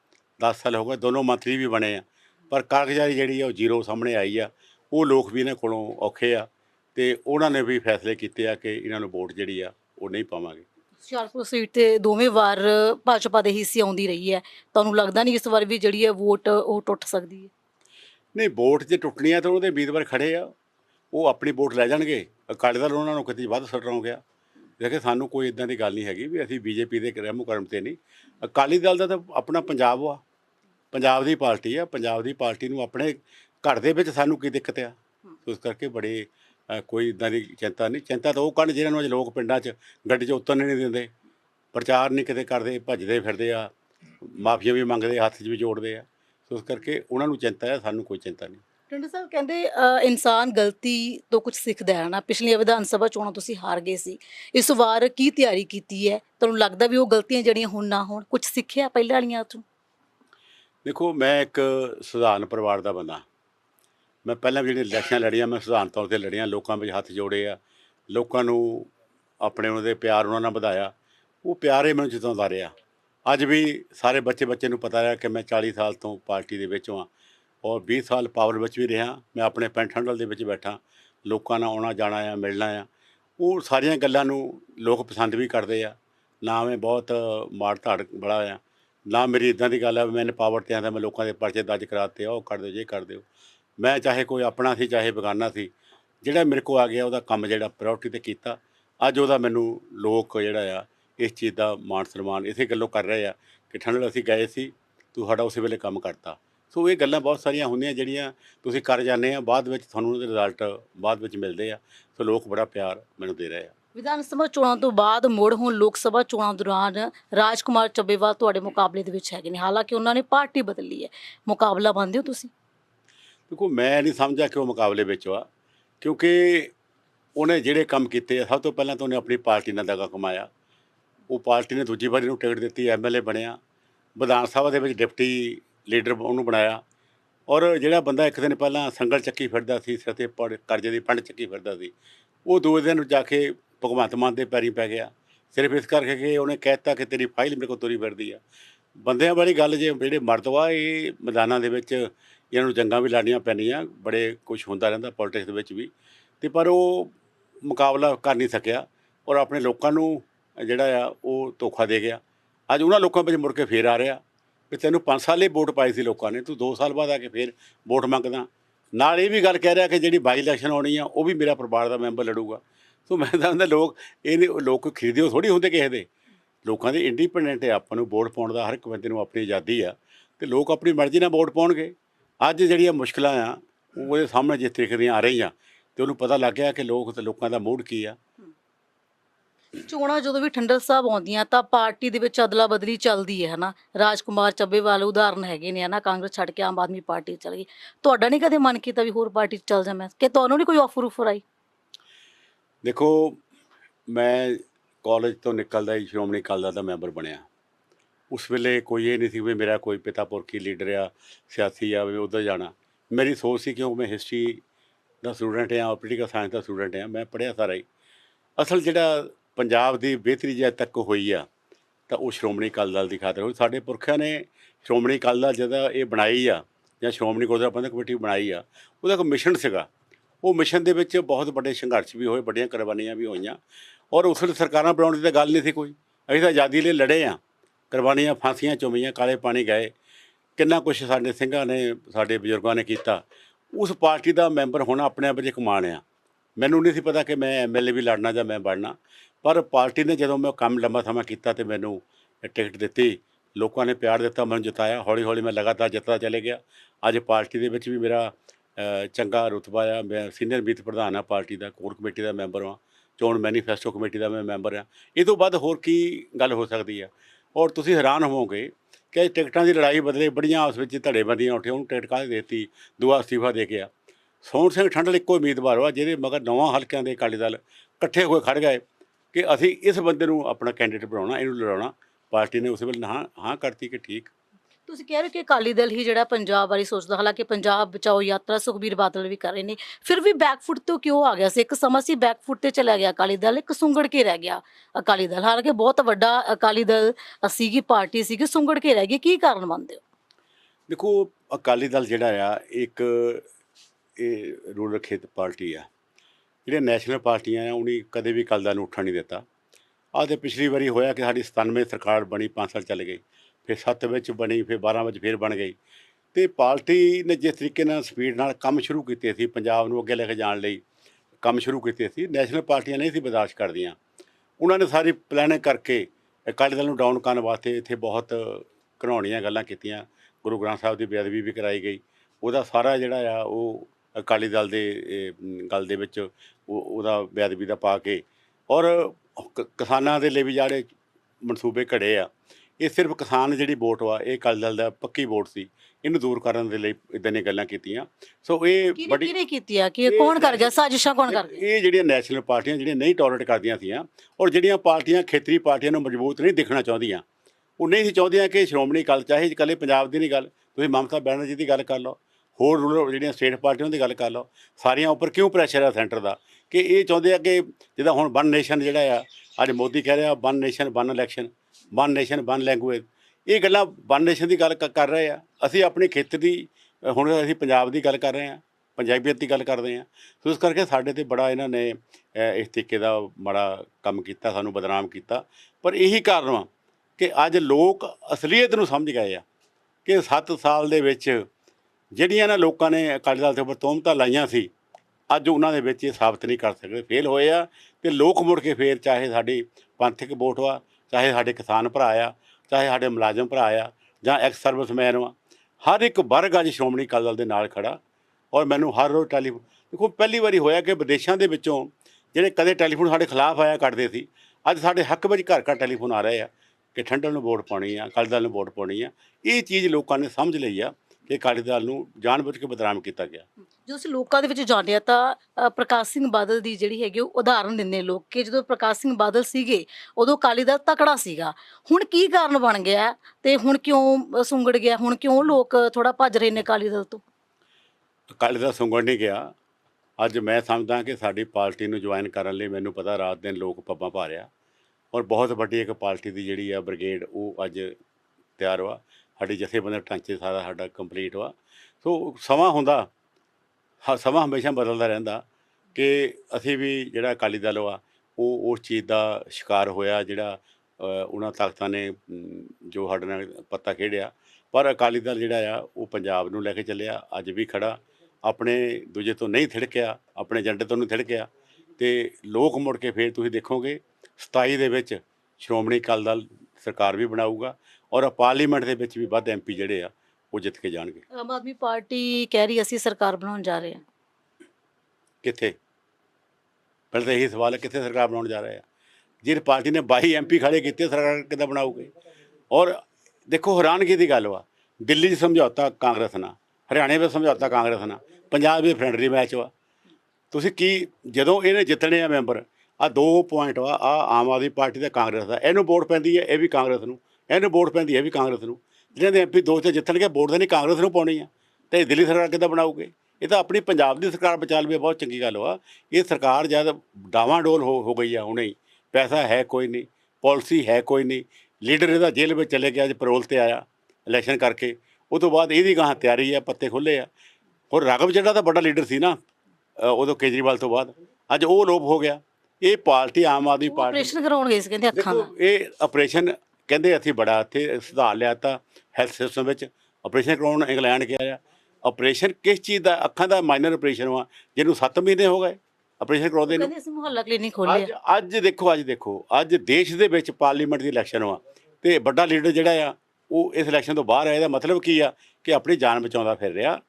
[SPEAKER 2] 10 ਸਾਲ ਹੋ ਗਏ, ਦੋਨੋਂ ਮੰਤਰੀ ਵੀ ਬਣੇ ਆ। ਪਰ ਕਾਗਜ਼ਾਰੀ ਜਿਹੜੀ ਆ, ਉਹ ਜ਼ੀਰੋ ਸਾਹਮਣੇ ਆਈ ਆ। ਉਹ ਲੋਕ ਵੀ ਇਹਨਾਂ ਕੋਲੋਂ ਔਖੇ ਆ ਤੇ ਉਹਨਾਂ ਨੇ ਵੀ ਫੈਸਲੇ ਕੀਤੇ ਆ ਕਿ ਇਹਨਾਂ ਨੂੰ ਵੋਟ ਜਿਹੜੀ ਆ, ਉਹ ਨਹੀਂ ਪਾਵਾਂਗੇ।
[SPEAKER 3] ਹੁਸ਼ਿਆਰਪੁਰ ਸੀਟ ਤੇ ਦੋਵੇਂ ਵਾਰ ਭਾਜਪਾ ਦੇ ਹਿੱਸੇ ਆਉਂਦੀ ਰਹੀ ਹੈ। ਤੁਹਾਨੂੰ ਲੱਗਦਾ ਨਹੀਂ ਇਸ ਵਾਰ ਵੀ ਜਿਹੜੀ ਹੈ ਵੋਟ ਉਹ ਟੁੱਟ ਸਕਦੀ ਹੈ?
[SPEAKER 2] ਨਹੀਂ ਵੋਟ ਜੇ ਟੁੱਟਣੀ ਆ ਤਾਂ ਉਹਦੇ ਉਮੀਦਵਾਰ ਖੜੇ ਆ। ਉਹ ਆਪਣੀ ਵੋਟ ਲੈ ਜਾਣਗੇ। ਅਕਾਲੀ ਦਲ ਉਹਨਾਂ ਨੂੰ ਕਿਤੇ ਵੱਧ ਸੱਟਣਾ ਹੋ ਗਿਆ। ਦੇਖੇ ਸਾਨੂੰ ਕੋਈ ਇਦਾਂ ਦੀ ਗੱਲ ਨਹੀਂ ਹੈਗੀ ਵੀ ਅਸੀਂ ਬੀਜੇਪੀ ਦੇ ਰਹਿਮੋ ਕਰਮ ਤੇ ਨਹੀਂ। ਅਕਾਲੀ ਦਲ ਦਾ ਤਾਂ ਆਪਣਾ ਪੰਜਾਬ ਆ। ਪੰਜਾਬ ਦੀ ਪਾਰਟੀ ਆ। ਪੰਜਾਬ ਦੀ ਪਾਰਟੀ ਨੂੰ ਆਪਣੇ ਘਰ ਦੇ ਵਿੱਚ ਸਾਨੂੰ ਕੀ ਦਿੱਕਤ ਆ? ਉਸ ਕਰਕੇ ਬੜੇ ਅ, ਕੋਈ ਇਦਾਂ ਦੀ ਚਿੰਤਾ ਨਹੀਂ। ਚਿੰਤਾ ਤਾਂ ਉਹ ਕਰਨ ਜਿਹਨਾਂ ਨੂੰ ਅੱਜ ਲੋਕ ਪਿੰਡਾਂ 'ਚ ਗੱਡੀ 'ਚ ਉਤਰਨ ਨਹੀਂ ਦਿੰਦੇ। ਪ੍ਰਚਾਰ ਨਹੀਂ ਕਿਤੇ ਕਰਦੇ ਭੱਜਦੇ ਫਿਰਦੇ ਆ ਮਾਫੀਆ ਵੀ ਮੰਗਦੇ ਹੱਥ 'ਚ ਵੀ ਜੋੜਦੇ ਆ। ਸੋ ਉਸ ਕਰਕੇ ਉਹਨਾਂ ਨੂੰ ਚਿੰਤਾ ਹੈ ਸਾਨੂੰ ਕੋਈ ਚਿੰਤਾ ਨਹੀਂ।
[SPEAKER 3] ਟੰਡੂ ਸਾਹਿਬ ਕਹਿੰਦੇ ਅ, ਇਨਸਾਨ ਗਲਤੀ ਤੋਂ ਕੁਝ ਸਿੱਖਦਾ ਹੈ ਨਾ। ਪਿਛਲੀਆਂ ਵਿਧਾਨ ਸਭਾ ਚੋਣਾਂ ਤੁਸੀਂ ਹਾਰ ਗਏ ਸੀ। ਇਸ ਵਾਰ ਕੀ ਤਿਆਰੀ ਕੀਤੀ ਹੈ? ਤੁਹਾਨੂੰ ਲੱਗਦਾ ਵੀ ਉਹ ਗਲਤੀਆਂ ਜਿਹੜੀਆਂ ਹੁਣ ਨਾ ਹੋਣ ਕੁਝ ਸਿੱਖਿਆ ਪਹਿਲਾਂ ਵਾਲੀਆਂ ਤੋਂ
[SPEAKER 2] ਦੇਖੋ ਮੈਂ ਇੱਕ ਸਧਾਰਨ ਪਰਿਵਾਰ ਦਾ ਬੰਦਾ। ਮੈਂ ਪਹਿਲਾਂ ਵੀ ਜਿਹੜੀਆਂ ਇਲੈਕਸ਼ਨਾਂ ਲੜੀਆਂ, ਮੈਂ ਸਧਾਰਨ ਤੌਰ ਤੇ ਲੜੀਆਂ, ਲੋਕਾਂ ਵਿੱਚ ਹੱਥ ਜੋੜੇ ਆ, ਲੋਕਾਂ ਨੂੰ ਆਪਣੇ ਉਹਨਾਂ ਦੇ ਪਿਆਰ ਉਹਨਾਂ ਨਾਲ ਵਧਾਇਆ। ਉਹ ਪਿਆਰ ਹੀ ਮੈਨੂੰ ਜਿਤਾਉਂਦਾ ਰਿਹਾ। ਅੱਜ ਵੀ ਸਾਰੇ ਬੱਚੇ ਬੱਚੇ ਨੂੰ ਪਤਾ ਹੈ ਕਿ ਮੈਂ 40 ਸਾਲ ਤੋਂ ਪਾਰਟੀ ਦੇ ਵਿੱਚ ਹਾਂ ਔਰ 20 ਸਾਲ ਪਾਵਰ ਵਿੱਚ ਵੀ ਰਿਹਾ। ਮੈਂ ਆਪਣੇ ਪਿੰਡ ਠੰਡਲ ਦੇ ਵਿੱਚ ਬੈਠਾ। ਲੋਕਾਂ ਨਾਲ ਆਉਣਾ, ਜਾਣਾ ਆ, ਮਿਲਣਾ ਆ। ਉਹ ਸਾਰੀਆਂ ਗੱਲਾਂ ਨੂੰ ਲੋਕ ਪਸੰਦ ਵੀ ਕਰਦੇ ਆ। ਨਾ ਮੈਂ ਬਹੁਤ ਮਾੜ ਧਾੜ ਬੜਾ ਆ। ਨਾ ਮੇਰੀ ਇਦਾਂ ਦੀ ਗੱਲ ਆ ਵੀ ਮੈਨੇ ਪਾਵਰ ਤੇ ਆਂਦਾ, ਮੈਂ ਲੋਕਾਂ ਦੇ ਪਰਚੇ ਦਰਜ ਕਰਾਤੇ ਆ, ਉਹ ਕਰ ਦਿਓ, ਜੇ ਕਰ ਦਿਓ। ਮੈਂ ਚਾਹੇ ਕੋਈ ਆਪਣਾ ਸੀ, ਚਾਹੇ ਬੇਗਾਨਾ ਸੀ, ਜਿਹੜਾ ਮੇਰੇ ਕੋ ਆ ਗਿਆ, ਉਹਦਾ ਕੰਮ ਜਿਹੜਾ ਪ੍ਰਾਇੋਰਟੀ ਤੇ ਕੀਤਾ। ਅੱਜ ਉਹਦਾ ਮੈਨੂੰ ਲੋਕ ਜਿਹੜਾ ਆ, ਇਸ ਚੀਜ਼ ਦਾ ਮਾਣ ਸਨਮਾਨ ਇਸੇ ਗੱਲੋਂ ਕਰ ਰਹੇ ਆ ਕਿ ਠੰਡਲ ਅਸੀਂ ਗਏ ਸੀ, ਤੂੰ ਸਾਡਾ ਉਸੇ ਵੇਲੇ ਕੰਮ ਕਰਤਾ। ਸੋ ਇਹ ਗੱਲਾਂ ਬਹੁਤ ਸਾਰੀਆਂ ਹੁੰਦੀਆਂ ਜਿਹੜੀਆਂ ਤੁਸੀਂ ਕਰ ਜਾਂਦੇ ਆ, ਬਾਅਦ ਵਿੱਚ ਤੁਹਾਨੂੰ ਉਹਦੇ ਰਿਜ਼ਲਟ ਬਾਅਦ ਵਿੱਚ ਮਿਲਦੇ ਆ। ਸੋ ਲੋਕ ਬੜਾ ਪਿਆਰ ਮੈਨੂੰ ਦੇ ਰਹੇ ਆ।
[SPEAKER 3] ਵਿਧਾਨ ਸਭਾ ਚੋਣਾਂ ਤੋਂ ਬਾਅਦ ਮੁੜ ਹੁਣ ਲੋਕ ਸਭਾ ਚੋਣਾਂ ਦੌਰਾਨ ਰਾਜਕੁਮਾਰ ਚੱਬੇਵਾਲ ਤੁਹਾਡੇ ਮੁਕਾਬਲੇ ਦੇ ਵਿੱਚ ਹੈਗੇ ਨੇ। ਹਾਲਾਂਕਿ ਉਹਨਾਂ ਨੇ ਪਾਰਟੀ ਬਦਲੀ ਹੈ। ਮੁਕਾਬਲਾ ਮੰਨਦੇ ਹੋ ਤੁਸੀਂ?
[SPEAKER 2] ਦੇਖੋ, ਮੈਂ ਨਹੀਂ ਸਮਝਿਆ ਕਿ ਉਹ ਮੁਕਾਬਲੇ ਵਿੱਚ ਆ ਕਿਉਂਕਿ ਉਹਨੇ ਜਿਹੜੇ ਕੰਮ ਕੀਤੇ ਆ, ਸਭ ਤੋਂ ਪਹਿਲਾਂ ਤਾਂ ਉਹਨੇ ਆਪਣੀ ਪਾਰਟੀ ਨਾਲ ਦਗਾ ਕਮਾਇਆ। ਉਹ ਪਾਰਟੀ ਨੇ ਦੂਜੀ ਵਾਰੀ ਨੂੰ ਟਿਕਟ ਦਿੱਤੀ ਐਮਐਲਏ ਬਣਿਆ। ਵਿਧਾਨ ਸਭਾ ਦੇ ਵਿੱਚ ਡਿਪਟੀ ਲੀਡਰ ਉਹਨੂੰ ਬਣਾਇਆ। ਔਰ ਜਿਹੜਾ ਬੰਦਾ ਇੱਕ ਦਿਨ ਪਹਿਲਾਂ ਸੰਗਲ ਚੱਕੀ ਫਿਰਦਾ ਸੀ, ਸਿਰ ਤੇ ਪੜ, ਕਰਜ਼ੇ ਦੀ ਫੰਡ ਚੱਕੀ ਫਿਰਦਾ ਸੀ, ਉਹ ਦੂਜੇ ਦਿਨ ਜਾ ਕੇ ਭਗਵੰਤ ਮਾਨ ਦੇ ਪੈਰੀ ਪੈ ਗਿਆ। ਸਿਰਫ ਇਸ ਕਰਕੇ ਕਿ ਉਹਨੇ ਕਹਿਤਾ ਕਿ ਤੇਰੀ ਫਾਈਲ ਮੇਰੇ ਕੋਲ ਤੁਰੀ ਫਿਰਦੀ ਆ। ਬੰਦਿਆਂ ਵਾਲੀ ਗੱਲ ਜੇ ਜਿਹੜੇ ਮਰਦ ਵਾ, ਇਹ ਮੈਦਾਨਾਂ ਦੇ ਵਿੱਚ ਇਹਨਾਂ ਨੂੰ ਜੰਗਾਂ ਵੀ ਲੜਨੀਆਂ ਪੈਣੀਆਂ, ਬੜੇ ਕੁਝ ਹੁੰਦਾ ਰਹਿੰਦਾ ਪੋਲਿਟਿਕਸ ਦੇ ਵਿੱਚ ਵੀ। ਤੇ ਪਰ ਉਹ ਮੁਕਾਬਲਾ ਕਰ ਨਹੀਂ ਸਕਿਆ ਔਰ ਆਪਣੇ ਲੋਕਾਂ ਨੂੰ ਜਿਹੜਾ ਆ, ਉਹ ਧੋਖਾ ਦੇ ਗਿਆ। ਅੱਜ ਉਹਨਾਂ ਲੋਕਾਂ ਵਿੱਚ ਮੁੜ ਕੇ ਫੇਰ ਆ ਰਿਹਾ। ਵੀ ਤੈਨੂੰ 5 ਸਾਲੇ ਵੋਟ ਪਾਈ ਸੀ ਲੋਕਾਂ ਨੇ, ਤੂੰ 2 ਸਾਲ ਬਾਅਦ ਆ ਕੇ ਫੇਰ ਵੋਟ ਮੰਗਦਾ। ਨਾਲ ਇਹ ਵੀ ਗੱਲ ਕਹਿ ਰਿਹਾ ਕਿ ਜਿਹੜੀ ਬਾਈ ਇਲੈਕਸ਼ਨ ਆਉਣੀ ਆ, ਉਹ ਵੀ ਮੇਰਾ ਪਰਿਵਾਰ ਦਾ ਮੈਂਬਰ ਲੜੂਗਾ। ਸੋ ਮੈਂ ਤਾਂ ਕਹਿੰਦਾ ਲੋਕ, ਇਹ ਨਹੀਂ- ਲੋਕ ਖਰੀਦਿਓ ਥੋੜੀ ਹੁੰਦੇ ਕਿਸੇ ਦੇ। ਲੋਕਾਂ ਦੇ ਇੰਡੀਪੈਂਡੈਂਟ ਹੈ ਆਪਾਂ ਨੂੰ ਵੋਟ ਪਾਉਣ ਦਾ ਹਰ ਇੱਕ ਬੰਦੇ ਨੂੰ ਆਪਣੀ ਆਜ਼ਾਦੀ ਆ। ਤੇ ਲੋਕ ਆਪਣੀ ਮਰਜ਼ੀ ਨਾਲ ਵੋਟ ਪਾਉਣਗੇ। ਅੱਜ ਜਿਹੜੀਆਂ ਮੁਸ਼ਕਲਾਂ ਆ ਉਹ ਉਹਦੇ ਸਾਹਮਣੇ ਜਿਸ ਤਰੀਕੇ ਦੀਆਂ ਆ ਰਹੀਆਂ ਤੇ ਉਹਨੂੰ ਪਤਾ ਲੱਗ ਗਿਆ ਕਿ ਲੋਕ ਤੇ ਲੋਕਾਂ ਦਾ ਮੂਡ ਕੀ ਆ।
[SPEAKER 3] ਚੋਣਾਂ ਜਦੋਂ ਵੀ ਠੰਡਲ ਸਾਹਿਬ ਆਉਂਦੀਆਂ ਤਾਂ ਪਾਰਟੀ ਦੇ ਵਿੱਚ ਅਦਲਾ ਬਦਲੀ ਚੱਲਦੀ ਹੈ ਹਨਾ? ਰਾਜਕੁਮਾਰ ਚੱਬੇਵਾਲ ਉਦਾਹਰਨ ਹੈਗੇ ਨੇ ਹਨਾ? ਕਾਂਗਰਸ ਛੱਡ ਕੇ ਆਮ ਆਦਮੀ ਪਾਰਟੀ ਚਲ ਗਈ। ਤੁਹਾਡਾ ਨਹੀਂ ਕਦੇ ਮਨ ਕੀਤਾ ਵੀ ਹੋਰ ਪਾਰਟੀ ਚ ਚੱਲ ਜਾ ਮੈਂ? ਕਿ ਤੁਹਾਨੂੰ ਨਹੀਂ ਕੋਈ ਆਫਰ ਉਫਰ ਆਈ?
[SPEAKER 2] ਦੇਖੋ ਮੈਂ ਕਾਲਜ ਤੋਂ ਨਿਕਲਦਾ ਹੀ ਸ਼੍ਰੋਮਣੀ ਅਕਾਲੀ ਦਲ ਦਾ ਮੈਂਬਰ ਬਣਿਆ। ਉਸ ਵੇਲੇ ਕੋਈ ਇਹ ਨਹੀਂ ਸੀ ਵੀ ਮੇਰਾ ਕੋਈ ਪਿਤਾ ਪੁਰਖੀ ਲੀਡਰ ਆ, ਸਿਆਸੀ ਆ, ਵੀ ਉੱਧਰ ਜਾਣਾ। ਮੇਰੀ ਸੋਚ ਸੀ ਕਿਉਂ ਮੈਂ ਹਿਸਟਰੀ ਦਾ ਸਟੂਡੈਂਟ ਆ ਪੋਲੀਟੀਕਲ ਸਾਇੰਸ ਦਾ ਸਟੂਡੈਂਟ ਆ ਮੈਂ ਪੜ੍ਹਿਆ ਸਾਰਾ ਹੀ। ਅਸਲ ਜਿਹੜਾ ਪੰਜਾਬ ਦੀ ਬਿਹਤਰੀ ਜੇ ਤੱਕ ਹੋਈ ਆ, ਤਾਂ ਉਹ ਸ਼੍ਰੋਮਣੀ ਅਕਾਲੀ ਦਲ ਦੀ ਖਾਤਰ ਹੋਈ। ਸਾਡੇ ਪੁਰਖਿਆਂ ਨੇ ਸ਼੍ਰੋਮਣੀ ਅਕਾਲੀ ਦਲ ਜਦੋਂ ਇਹ ਬਣਾਈ ਆ, ਜਾਂ ਸ਼੍ਰੋਮਣੀ ਗੁਰਦੁਆਰਾ ਪ੍ਰਬੰਧਕ ਕਮੇਟੀ ਬਣਾਈ ਆ, ਉਹਦਾ ਇੱਕ ਮਿਸ਼ਨ ਸੀਗਾ। ਉਹ ਮਿਸ਼ਨ ਦੇ ਵਿੱਚ ਬਹੁਤ ਵੱਡੇ ਸੰਘਰਸ਼ ਵੀ ਹੋਏ, ਵੱਡੀਆਂ ਕੁਰਬਾਨੀਆਂ ਵੀ ਹੋਈਆਂ। ਔਰ ਉਸ ਵੇਲੇ ਸਰਕਾਰਾਂ ਬਣਾਉਣ ਦੀ ਤਾਂ ਗੱਲ ਨਹੀਂ ਸੀ ਕੋਈ। ਅਸੀਂ ਤਾਂ ਆਜ਼ਾਦੀ ਲਈ ਲੜੇ ਆ। ਕੁਰਬਾਨੀਆਂ ਫਾਂਸੀਆਂ ਚੁੰਮੀਆਂ, ਕਾਲੇ ਪਾਣੀ ਗਏ। ਕਿੰਨਾ ਕੁਝ ਸਾਡੇ ਸਿੰਘਾਂ ਨੇ, ਸਾਡੇ ਬਜ਼ੁਰਗਾਂ ਨੇ ਕੀਤਾ। ਉਸ ਪਾਰਟੀ ਦਾ ਮੈਂਬਰ ਹੋਣਾ ਆਪਣੇ ਆਪ 'ਚ ਇੱਕ ਮਾਣ ਆ। ਮੈਨੂੰ ਨਹੀਂ ਸੀ ਪਤਾ ਕਿ ਮੈਂ ਐਮਐਲਏ ਵੀ ਲੜਨਾ ਜਾਂ ਮੈਂ ਬਣਨਾ। ਪਰ ਪਾਰਟੀ ਨੇ ਜਦੋਂ ਮੈਂ ਕੰਮ ਲੰਬਾ ਸਮਾਂ ਕੀਤਾ ਤੇ ਮੈਨੂੰ ਟਿਕਟ ਦਿੱਤੀ। ਲੋਕਾਂ ਨੇ ਪਿਆਰ ਦਿੱਤਾ, ਮੈਨੂੰ ਜਿਤਾਇਆ। ਹੌਲੀ ਹੌਲੀ ਮੈਂ ਲਗਾਤਾਰ ਜਿੱਤਦਾ ਚਲੇ ਗਿਆ। ਅੱਜ ਪਾਰਟੀ ਦੇ ਵਿੱਚ ਵੀ ਮੇਰਾ ਚੰਗਾ ਰੁਤਬਾ ਆ। ਮੈਂ ਸੀਨੀਅਰ ਮੀਤ ਪ੍ਰਧਾਨ ਆ ਪਾਰਟੀ ਦਾ, ਕੋਰ ਕਮੇਟੀ ਦਾ ਮੈਂਬਰ ਹਾਂ। ਚੋਣ ਮੈਨੀਫੈਸਟੋ ਕਮੇਟੀ ਦਾ ਮੈਂ ਮੈਂਬਰ ਆ ਇਹ ਤੋਂ ਬਾਅਦ ਹੋਰ ਕੀ ਗੱਲ ਹੋ ਸਕਦੀ ਆ? ਔਰ ਤੁਸੀਂ ਹੈਰਾਨ ਹੋਵੋਗੇ ਕਿ ਟਿਕਟਾਂ ਦੀ ਲੜਾਈ ਬਦਲੇ ਬੜੀਆਂ ਆਪਸ ਵਿੱਚ ਧੜੇਬੰਦੀਆਂ ਉੱਠੀਆਂ ਉਹਨੂੰ ਟਿਕਟ ਕਾਹਦੇ ਦੇਤੀ, ਦੂਆ ਅਸਤੀਫਾ ਦੇ ਗਿਆ ਸੋਹਣ ਸਿੰਘ ਠੰਡਲ ਇੱਕੋ ਉਮੀਦਵਾਰ ਵਾ, ਜਿਹਦੇ ਮਗਰ ਨਵਾਂ ਹਲਕਿਆਂ ਦੇ ਅਕਾਲੀ ਦਲ ਇਕੱਠੇ ਹੋਏ ਖੜ ਗਏ ਕਿ ਅਸੀਂ ਇਸ ਬੰਦੇ ਨੂੰ ਆਪਣਾ ਕੈਂਡੀਡੇਟ ਬਣਾਉਣਾ, ਇਹਨੂੰ ਲੜਾਉਣਾ, ਪਾਰਟੀ ਨੇ ਉਸ ਵੇਲੇ ਹਾਂ ਹਾਂ ਕਰਤੀ ਕਿ ਠੀਕ।
[SPEAKER 3] ਤੁਸੀਂ ਕਹਿ ਰਹੇ ਹੋ ਕਿ ਅਕਾਲੀ ਦਲ ਹੀ ਜਿਹੜਾ ਪੰਜਾਬ ਬਾਰੇ ਸੋਚਦਾ, ਹਾਲਾਂਕਿ ਪੰਜਾਬ ਬਚਾਓ ਯਾਤਰਾ ਸੁਖਬੀਰ ਬਾਦਲ ਵੀ ਕਰ ਰਹੇ ਨੇ, ਫਿਰ ਵੀ ਬੈਕਫੁੱਟ ਤੋਂ ਕਿਉਂ ਆ ਗਿਆ ਸੀ? ਇੱਕ ਸਮਾਂ ਸੀ ਬੈਕਫੁੱਟ ਤੇ ਚਲਾ ਗਿਆ ਅਕਾਲੀ ਦਲ, ਇੱਕ ਸੁੰਗੜ ਕੇ ਰਹਿ ਗਿਆ ਅਕਾਲੀ ਦਲ। ਹਾਲਾਂਕਿ ਬਹੁਤ ਵੱਡਾ ਅਕਾਲੀ ਦਲ ਸੀਗੀ, ਪਾਰਟੀ ਸੀਗੀ, ਸੁੰਗੜ ਕੇ ਰਹਿ ਗਈ, ਕੀ ਕਾਰਨ ਮੰਨਦੇ ਹੋ?
[SPEAKER 2] ਦੇਖੋ, ਅਕਾਲੀ ਦਲ ਜਿਹੜਾ ਆ, ਇੱਕ ਇਹ ਰੂਲ ਖੇਤ ਪਾਰਟੀ ਆ। ਜਿਹੜੇ ਨੈਸ਼ਨਲ ਪਾਰਟੀਆਂ ਆ, ਉਹਨੇ ਕਦੇ ਵੀ ਅਕਾਲੀ ਦਲ ਨੂੰ ਉੱਠਣ ਨਹੀਂ ਦਿੱਤਾ। ਆਹ ਤੇ ਪਿਛਲੀ ਵਾਰੀ ਹੋਇਆ ਕਿ ਸਾਡੀ 97 ਸਰਕਾਰ ਬਣੀ 5 ਸਾਲ ਚੱਲ ਗਈ ਫਿਰ 7 ਵਿੱਚ ਬਣੀ, ਫਿਰ 12 ਵਿੱਚ ਫਿਰ ਬਣ ਗਈ। ਤੇ ਪਾਰਟੀ ਨੇ ਜਿਸ ਤਰੀਕੇ ਨਾਲ ਸਪੀਡ ਨਾਲ ਕੰਮ ਸ਼ੁਰੂ ਕੀਤੇ ਸੀ ਪੰਜਾਬ ਨੂੰ ਅੱਗੇ ਲੈ ਕੇ ਜਾਣ ਲਈ, ਕੰਮ ਸ਼ੁਰੂ ਕੀਤੇ ਸੀ, ਨੈਸ਼ਨਲ ਪਾਰਟੀਆਂ ਨਹੀਂ ਸੀ ਬਰਦਾਸ਼ਤ ਕਰਦੀਆਂ। ਉਹਨਾਂ ਨੇ ਸਾਰੀ ਪਲੈਨਿੰਗ ਕਰਕੇ ਅਕਾਲੀ ਦਲ ਨੂੰ ਡਾਊਨ ਕਰਨ ਵਾਸਤੇ ਇੱਥੇ ਬਹੁਤ ਘਣਾਉਣੀਆਂ ਗੱਲਾਂ ਕੀਤੀਆਂ। ਗੁਰੂ ਗ੍ਰੰਥ ਸਾਹਿਬ ਦੀ ਬੇਅਦਬੀ ਵੀ ਕਰਾਈ ਗਈ। ਉਹਦਾ ਸਾਰਾ ਜਿਹੜਾ ਆ, ਉਹ ਅਕਾਲੀ ਦਲ ਦੇ ਗੱਲ ਦੇ ਵਿੱਚ ਉਹ, ਉਹਦਾ ਬੇਅਦਬੀ ਦਾ ਪਾ ਕੇ ਔਰ ਕਿਸਾਨਾਂ ਦੇ ਲਈ ਵੀ ਜਿਹੜੇ ਮਨਸੂਬੇ ਘੜੇ ਆ। ਇਹ ਸਿਰਫ ਕਿਸਾਨ ਜਿਹੜੀ ਵੋਟ ਵਾ ਇਹ ਅਕਾਲੀ ਦਲ ਦਾ ਪੱਕੀ ਵੋਟ ਸੀ। ਇਹਨੂੰ ਦੂਰ ਕਰਨ ਦੇ ਲਈ ਇਦਾਂ ਦੀਆਂ ਗੱਲਾਂ ਕੀਤੀਆਂ। ਸੋ ਇਹ ਬੜੀ
[SPEAKER 1] ਕਿਹਨੇ ਕੀਤੀ ਆ ਕਿ ਕੌਣ ਕਰ ਗਿਆ? ਸਾਜ਼ਿਸ਼ਾਂ ਕੌਣ ਕਰ ਗਿਆ
[SPEAKER 2] ਇਹ ਜਿਹੜੀਆਂ ਨੈਸ਼ਨਲ ਪਾਰਟੀਆਂ ਜਿਹੜੀਆਂ ਨਹੀਂ ਟੋਲਰੇਟ ਕਰਦੀਆਂ ਸੀਆਂ ਔਰ ਜਿਹੜੀਆਂ ਪਾਰਟੀਆਂ ਖੇਤਰੀ ਪਾਰਟੀਆਂ ਨੂੰ ਮਜ਼ਬੂਤ ਨਹੀਂ ਦਿਖਣਾ ਚਾਹੁੰਦੀਆਂ ਉਹ ਨਹੀਂ ਸੀ ਚਾਹੁੰਦੀਆਂ ਕਿ ਸ਼੍ਰੋਮਣੀ ਅਕਾਲੀ ਚਾਹੇ ਇਕੱਲੇ ਪੰਜਾਬ ਦੀ ਨਹੀਂ ਗੱਲ ਤੁਸੀਂ ਮਮਤਾ ਬੈਨਰਜੀ ਦੀ ਗੱਲ ਕਰ ਲਓ ਹੋਰ ਰੂਰਲ ਜਿਹੜੀਆਂ ਸਟੇਟ ਪਾਰਟੀਆਂ ਦੀ ਗੱਲ ਕਰ ਲਓ ਸਾਰੀਆਂ ਉੱਪਰ ਕਿਉਂ ਪ੍ਰੈਸ਼ਰ ਆ ਸੈਂਟਰ ਦਾ? ਕਿ ਇਹ ਚਾਹੁੰਦੇ ਆ ਕਿ ਜਿਹਦਾ ਹੁਣ ਵਨ ਨੇਸ਼ਨ ਜਿਹੜਾ ਆ ਅੱਜ ਮੋਦੀ ਕਹਿ ਰਿਹਾ one nation one election one nation one language ਇਹ ਗੱਲਾਂ ਵਨ ਨੇਸ਼ਨ ਦੀ ਗੱਲ ਕ- ਕਰ ਰਹੇ ਆ। ਅਸੀਂ ਆਪਣੇ ਖੇਤਰ ਦੀ ਹੁਣ ਅਸੀਂ ਪੰਜਾਬ ਦੀ ਗੱਲ ਕਰ ਰਹੇ ਆ, ਪੰਜਾਬੀਅਤ ਦੀ ਗੱਲ ਕਰਦੇ ਆ। ਸੋ ਇਸ ਕਰਕੇ ਸਾਡੇ ਤੇ ਬੜਾ ਇਹਨਾਂ ਨੇ ਇਸ ਤਰੀਕੇ ਦਾ ਮਾੜਾ ਕੰਮ ਕੀਤਾ, ਸਾਨੂੰ ਬਦਨਾਮ ਕੀਤਾ। ਪਰ ਇਹੀ ਕਾਰਨ ਵਾ ਕਿ ਅੱਜ ਲੋਕ ਅਸਲੀਅਤ ਨੂੰ ਸਮਝ ਗਏ ਆ ਕਿ 7 ਸਾਲ ਦੇ ਵਿੱਚ ਜਿਹੜੀਆਂ ਨਾ ਲੋਕਾਂ ਨੇ ਅਕਾਲੀ ਦਲ ਦੇ ਉੱਪਰ ਤੋਹਮਤਾਂ ਲਾਈਆਂ ਸੀ, ਅੱਜ ਉਹਨਾਂ ਦੇ ਵਿੱਚ ਇਹ ਸਾਬਤ ਨਹੀਂ ਕਰ ਸਕਦੇ। ਫੇਲ ਹੋਏ ਆ ਤੇ ਲੋਕ ਮੁੜ ਕੇ ਫੇਰ ਚਾਹੇ ਸਾਡੀ ਪੰਥਕ ਵੋਟ ਵਾ ਚਾਹੇ ਸਾਡੇ ਕਿਸਾਨ ਭਰਾ ਆ, ਚਾਹੇ ਸਾਡੇ ਮੁਲਾਜ਼ਮ ਭਰਾ ਆ, ਜਾਂ ਐਕਸ ਸਰਵਿਸਮੈਨ ਵਾ ਹਰ ਇੱਕ ਵਰਗ ਅੱਜ ਸ਼੍ਰੋਮਣੀ ਅਕਾਲੀ ਦਲ ਦੇ ਨਾਲ ਖੜਾ ਔਰ ਮੈਨੂੰ ਹਰ ਰੋਜ਼ ਟੈਲੀਫੋਨ ਦੇਖੋ, ਪਹਿਲੀ ਵਾਰੀ ਹੋਇਆ ਕਿ ਵਿਦੇਸ਼ਾਂ ਦੇ ਵਿੱਚੋਂ ਜਿਹੜੇ ਕਦੇ ਟੈਲੀਫੋਨ ਸਾਡੇ ਖਿਲਾਫ ਆਇਆ ਕਰਦੇ ਸੀ, ਅੱਜ ਸਾਡੇ ਹੱਕ ਵਿੱਚ ਘਰ ਘਰ ਟੈਲੀਫੋਨ ਆ ਰਹੇ ਆ ਕਿ ਠੰਡਲ ਨੂੰ ਵੋਟ ਪਾਉਣੀ ਆ, ਅਕਾਲੀ ਦਲ ਨੂੰ ਵੋਟ ਪਾਉਣੀ ਆ, ਇਹ ਚੀਜ਼ ਲੋਕਾਂ ਨੇ ਸਮਝ ਲਈ ਆ। ਕਿ ਅਕਾਲੀ ਦਲ ਨੂੰ ਜਾਣਬੁੱਝ ਕੇ ਬਦਨਾਮ ਕੀਤਾ ਗਿਆ।
[SPEAKER 1] ਜੋ ਅਸੀਂ ਲੋਕਾਂ ਦੇ ਵਿੱਚ ਜਾਂਦੇ ਆ ਤਾਂ ਅ, ਪ੍ਰਕਾਸ਼ ਸਿੰਘ ਬਾਦਲ ਦੀ ਜਿਹੜੀ ਹੈਗੀ ਉਹ ਉਦਾਹਰਨ ਦਿੰਦੇ ਲੋਕ ਕਿ ਜਦੋਂ ਪ੍ਰਕਾਸ਼ ਸਿੰਘ ਬਾਦਲ ਸੀਗੇ ਉਦੋਂ ਅਕਾਲੀ ਦਲ ਤਕੜਾ ਸੀਗਾ। ਹੁਣ ਕੀ ਕਾਰਨ ਬਣ ਗਿਆ ਤੇ ਹੁਣ ਕਿਉਂ ਅ, ਸੁੰਗੜ ਗਿਆ? ਹੁਣ ਕਿਉਂ ਲੋਕ ਥੋੜਾ ਭੱਜ ਰਹੇ ਨੇ ਅਕਾਲੀ ਦਲ ਤੋਂ?
[SPEAKER 2] ਅਕਾਲੀ ਦਲ ਸੁੰਗੜ ਨਹੀਂ ਗਿਆ। ਅੱਜ ਮੈਂ ਸਮਝਦਾ ਕਿ ਸਾਡੀ ਪਾਰਟੀ ਨੂੰ ਜੁਆਇਨ ਕਰਨ ਲਈ ਮੈਨੂੰ ਪਤਾ ਰਾਤ ਦਿਨ ਲੋਕ ਪੱਬਾਂ ਰਿਹਾ ਔਰ ਬਹੁਤ ਵੱਡੀ ਇੱਕ ਪਾਰਟੀ ਦੀ ਜਿਹੜੀ ਆ ਬ੍ਰਿਗੇਡ ਉਹ ਅੱਜ ਤਿਆਰ ਵਾ। ਸਾਡੇ ਜਥੇਬੰਦਕ ਢਾਂਚੇ ਸਾਰਾ ਸਾਡਾ ਕੰਪਲੀਟ ਵਾ। ਸੋ ਸਮਾਂ ਹੁੰਦਾ ਹ- ਸਮਾਂ ਹਮੇਸ਼ਾ ਬਦਲਦਾ ਰਹਿੰਦਾ ਕਿ ਅਸੀਂ ਵੀ ਜਿਹੜਾ ਅਕਾਲੀ ਦਲ ਵਾ ਉਹ ਉਸ ਚੀਜ਼ ਦਾ ਸ਼ਿਕਾਰ ਹੋਇਆ ਜਿਹੜਾ ਅ, ਉਹਨਾਂ ਤਾਕਤਾਂ ਨੇ ਮ, ਜੋ ਸਾਡੇ ਨਾਲ ਪੱਤਾ ਖੇਡਿਆ। ਪਰ ਅਕਾਲੀ ਦਲ ਜਿਹੜਾ ਆ ਉਹ ਪੰਜਾਬ ਨੂੰ ਲੈ ਕੇ ਚੱਲਿਆ ਅੱਜ ਵੀ ਖੜਾ। ਆਪਣੇ ਦੂਜੇ ਤੋਂ ਨਹੀਂ ਥਿੜਕਿਆ ਆਪਣੇ ਏਜੰਡੇ ਤੋਂ ਨਹੀਂ ਥਿੜਕਿਆ। ਤੇ ਲੋਕ ਮੁੜ ਕੇ ਫੇਰ ਤੁਸੀਂ ਦੇਖੋਗੇ 27 ਦੇ ਵਿੱਚ ਸ਼੍ਰੋਮਣੀ ਅਕਾਲੀ ਦਲ ਸਰਕਾਰ ਵੀ ਬਣਾਊਗਾ ਔਰ ਪਾਰਲੀਮੈਂਟ ਦੇ ਵਿੱਚ ਵੀ ਵੱਧ ਐਮਪੀ ਜਿਹੜੇ ਆ ਉਹ ਜਿੱਤ ਕੇ ਜਾਣਗੇ।
[SPEAKER 1] ਆਮ ਆਦਮੀ ਪਾਰਟੀ ਕਹਿ ਰਹੀ ਅਸੀਂ ਸਰਕਾਰ ਬਣਾਉਣ ਜਾ ਰਹੇ ਹਾਂ।
[SPEAKER 2] ਕਿੱਥੇ? ਪਹਿਲਾਂ ਤਾਂ ਇਹੀ ਸਵਾਲ ਹੈ ਕਿੱਥੇ ਸਰਕਾਰ ਬਣਾਉਣ ਜਾ ਰਹੇ ਆ? ਜਿਹੜੀ ਪਾਰਟੀ ਨੇ 22 ਐਮਪੀ ਖੜੇ ਕੀਤੇ ਸਰਕਾਰ ਕਿੱਦਾਂ ਬਣਾਊਗੇ? ਔਰ ਦੇਖੋ ਹੈਰਾਨਗੀ ਦੀ ਗੱਲ ਵਾ ਦਿੱਲੀ 'ਚ ਸਮਝੌਤਾ ਕਾਂਗਰਸ ਨਾਲ ਹਰਿਆਣੇ ਵਿੱਚ ਸਮਝੌਤਾ ਕਾਂਗਰਸ ਨਾਲ ਪੰਜਾਬ ਵਿੱਚ ਫਰੈਂਡਲੀ ਮੈਚ ਵਾ। ਤੁਸੀਂ ਕੀ ਜਦੋਂ ਇਹਨੇ ਜਿੱਤਣੇ ਆ ਮੈਂਬਰ ਆ ਦੋ ਪੁਆਇੰਟ ਵਾ, ਆ ਆਮ ਆਦਮੀ ਪਾਰਟੀ ਤੇ ਕਾਂਗਰਸ ਦਾ। ਇਹਨੂੰ ਵੋਟ ਪੈਂਦੀ ਹੈ, ਇਹ ਵੀ ਕਾਂਗਰਸ ਨੂੰ। ਇਹਨੂੰ ਵੋਟ ਪੈਂਦੀ ਹੈ, ਇਹ ਵੀ ਕਾਂਗਰਸ ਨੂੰ। ਜਿਹਨਾਂ ਦੇ ਐਮਪੀ ਦੋ ਤੇ ਜਿੱਤਣਗੇ, ਵੋਟ ਤਾਂ ਨਹੀਂ ਕਾਂਗਰਸ ਨੂੰ ਪਾਉਣੀ ਆ। ਤੇ ਦਿੱਲੀ ਸਰਕਾਰ ਕਿੱਦਾਂ ਬਣਾਊਗੇ? ਇਹ ਤਾਂ ਆਪਣੀ ਪੰਜਾਬ ਦੀ ਸਰਕਾਰ ਬਚਾ ਲਵੇ, ਬਹੁਤ ਚੰਗੀ ਗੱਲ ਵਾ। ਇਹ ਸਰਕਾਰ ਜਦ ਡਾਵਾਂਡੋਲ ਹੋ ਗਈ ਆ, ਹੁਣੇ ਪੈਸਾ ਹੈ ਕੋਈ ਨਹੀਂ ਪਾਲਿਸੀ ਹੈ ਕੋਈ ਨਹੀਂ। ਲੀਡਰ ਇਹਦਾ ਜੇਲ੍ਹ ਵਿੱਚ ਚਲੇ ਗਿਆ, ਅੱਜ ਪੈਰੋਲ ਤੇ ਆਇਆ ਇਲੈਕਸ਼ਨ ਕਰਕੇ। ਉਹ ਤੋਂ ਬਾਅਦ ਇਹਦੀ ਗਾਹਾਂ ਤਿਆਰੀ ਆ, ਪੱਤੇ ਖੁੱਲੇ ਆ। ਹੋਰ ਰਾਘਵ ਚੱਡਾ ਤਾਂ ਵੱਡਾ ਲੀਡਰ ਸੀ ਨਾ ਉਦੋਂ ਕੇਜਰੀਵਾਲ ਤੋਂ ਬਾਅਦ। ਅੱਜ ਉਹ ਲੋਪ ਹੋ ਗਿਆ। ਇਹ party Aam Aadmi party
[SPEAKER 1] operation ਕਰਾਉਣ ਗਏ ਸੀ ਕਹਿੰਦੇ ਅੱਖਾਂ
[SPEAKER 2] ਦੇਖੋ
[SPEAKER 1] ਦਾ।
[SPEAKER 2] ਇਹ ਆਪਰੇਸ਼ਨ ਕਹਿੰਦੇ ਅਸੀਂ ਬੜਾ ਇੱਥੇ ਸੁਧਾਰ ਲਿਆਤਾ ਹੈਲਥ ਸਿਸਟਮ ਵਿੱਚ ਆਪਰੇਸ਼ਨ ਕਰਾਉਣ ਇੰਗਲੈਂਡ ਗਿਆ ਆ। ਆਪਰੇਸ਼ਨ ਕਿਸ ਚੀਜ਼ ਦਾ? ਅੱਖਾਂ ਦਾ ਮਾਈਨਰ ਆਪਰੇਸ਼ਨ ਵਾ ਜਿਹਨੂੰ 7 ਮਹੀਨੇ ਹੋ ਗਏ ਆਪਰੇਸ਼ਨ ਕਰਾਉਂਦੇ ਨੂੰ।
[SPEAKER 1] ਕਹਿੰਦੇ ਅਸੀਂ ਮੁਹੱਲਾ ਕਲੀਨਿਕ
[SPEAKER 2] ਅੱਜ
[SPEAKER 1] ਖੋਲਿਆ
[SPEAKER 2] ਅੱਜ ਦੇਖੋ ਅੱਜ ਦੇਖੋ ਅੱਜ ਦੇਸ਼ ਦੇ ਵਿੱਚ ਪਾਰਲੀਮੈਂਟ ਦੀ ਇਲੈਕਸ਼ਨ ਵਾ ਤੇ ਵੱਡਾ ਲੀਡਰ ਜਿਹੜਾ ਆ ਉਹ ਇਸ ਇਲੈਕਸ਼ਨ ਤੋਂ ਬਾਹਰ ਆ ਇਹਦਾ ਮਤਲਬ ਕੀ ਆ? ਕਿ ਆਪਣੀ ਜਾਨ ਬਚਾਉਂਦਾ ਫਿਰ ਰਿਹਾ।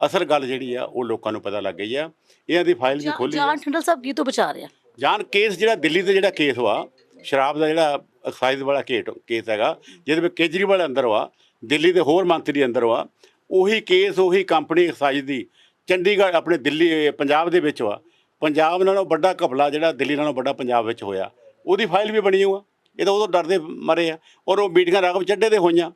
[SPEAKER 2] ਅਸਲ ਗੱਲ ਜਿਹੜੀ ਆ ਉਹ ਲੋਕਾਂ ਨੂੰ ਪਤਾ ਲੱਗ ਗਈ ਆ। ਇਹਨਾਂ ਦੀ ਫਾਈਲ ਵੀ ਖੋਲੀ
[SPEAKER 1] ਜਾਨ ਠੰਡਲ ਸਾਹਿਬ ਕੀ ਤੋਂ ਬਚਾ ਰਿਹਾ?
[SPEAKER 2] ਜਾਨ ਕੇਸ ਜਿਹੜਾ ਦਿੱਲੀ ਤੇ ਜਿਹੜਾ ਕੇਸ ਵਾ, ਸ਼ਰਾਬ ਦਾ ਜਿਹੜਾ ਐਕਸਾਈਜ਼ ਵਾਲਾ ਕੇਟ ਕੇਸ ਹੈਗਾ, ਜਿਹਦੇ ਵਿੱਚ ਕੇਜਰੀਵਾਲ ਅੰਦਰ ਵਾ, ਦਿੱਲੀ ਦੇ ਹੋਰ ਮੰਤਰੀ ਅੰਦਰ ਵਾ, ਉਹੀ ਕੇਸ, ਉਹੀ ਕੰਪਨੀ ਐਕਸਾਈਜ਼ ਦੀ, ਚੰਡੀਗੜ੍ਹ ਆਪਣੇ ਦਿੱਲੀ, ਪੰਜਾਬ ਦੇ ਵਿੱਚ ਵਾ, ਪੰਜਾਬ ਨਾਲੋਂ ਵੱਡਾ ਘਪਲਾ ਜਿਹੜਾ ਦਿੱਲੀ ਨਾਲੋਂ ਵੱਡਾ ਪੰਜਾਬ ਵਿੱਚ ਹੋਇਆ, ਉਹਦੀ ਫਾਈਲ ਵੀ ਬਣੀ ਹੋਆ ਇਹ ਤਾਂ ਉਦੋਂ ਡਰਦੇ ਮਰੇ ਆ, ਔਰ ਉਹ ਮੀਟਿੰਗਾਂ ਰਾਘਵ ਚੱਡੇ ਦੇ ਹੋਈਆਂ,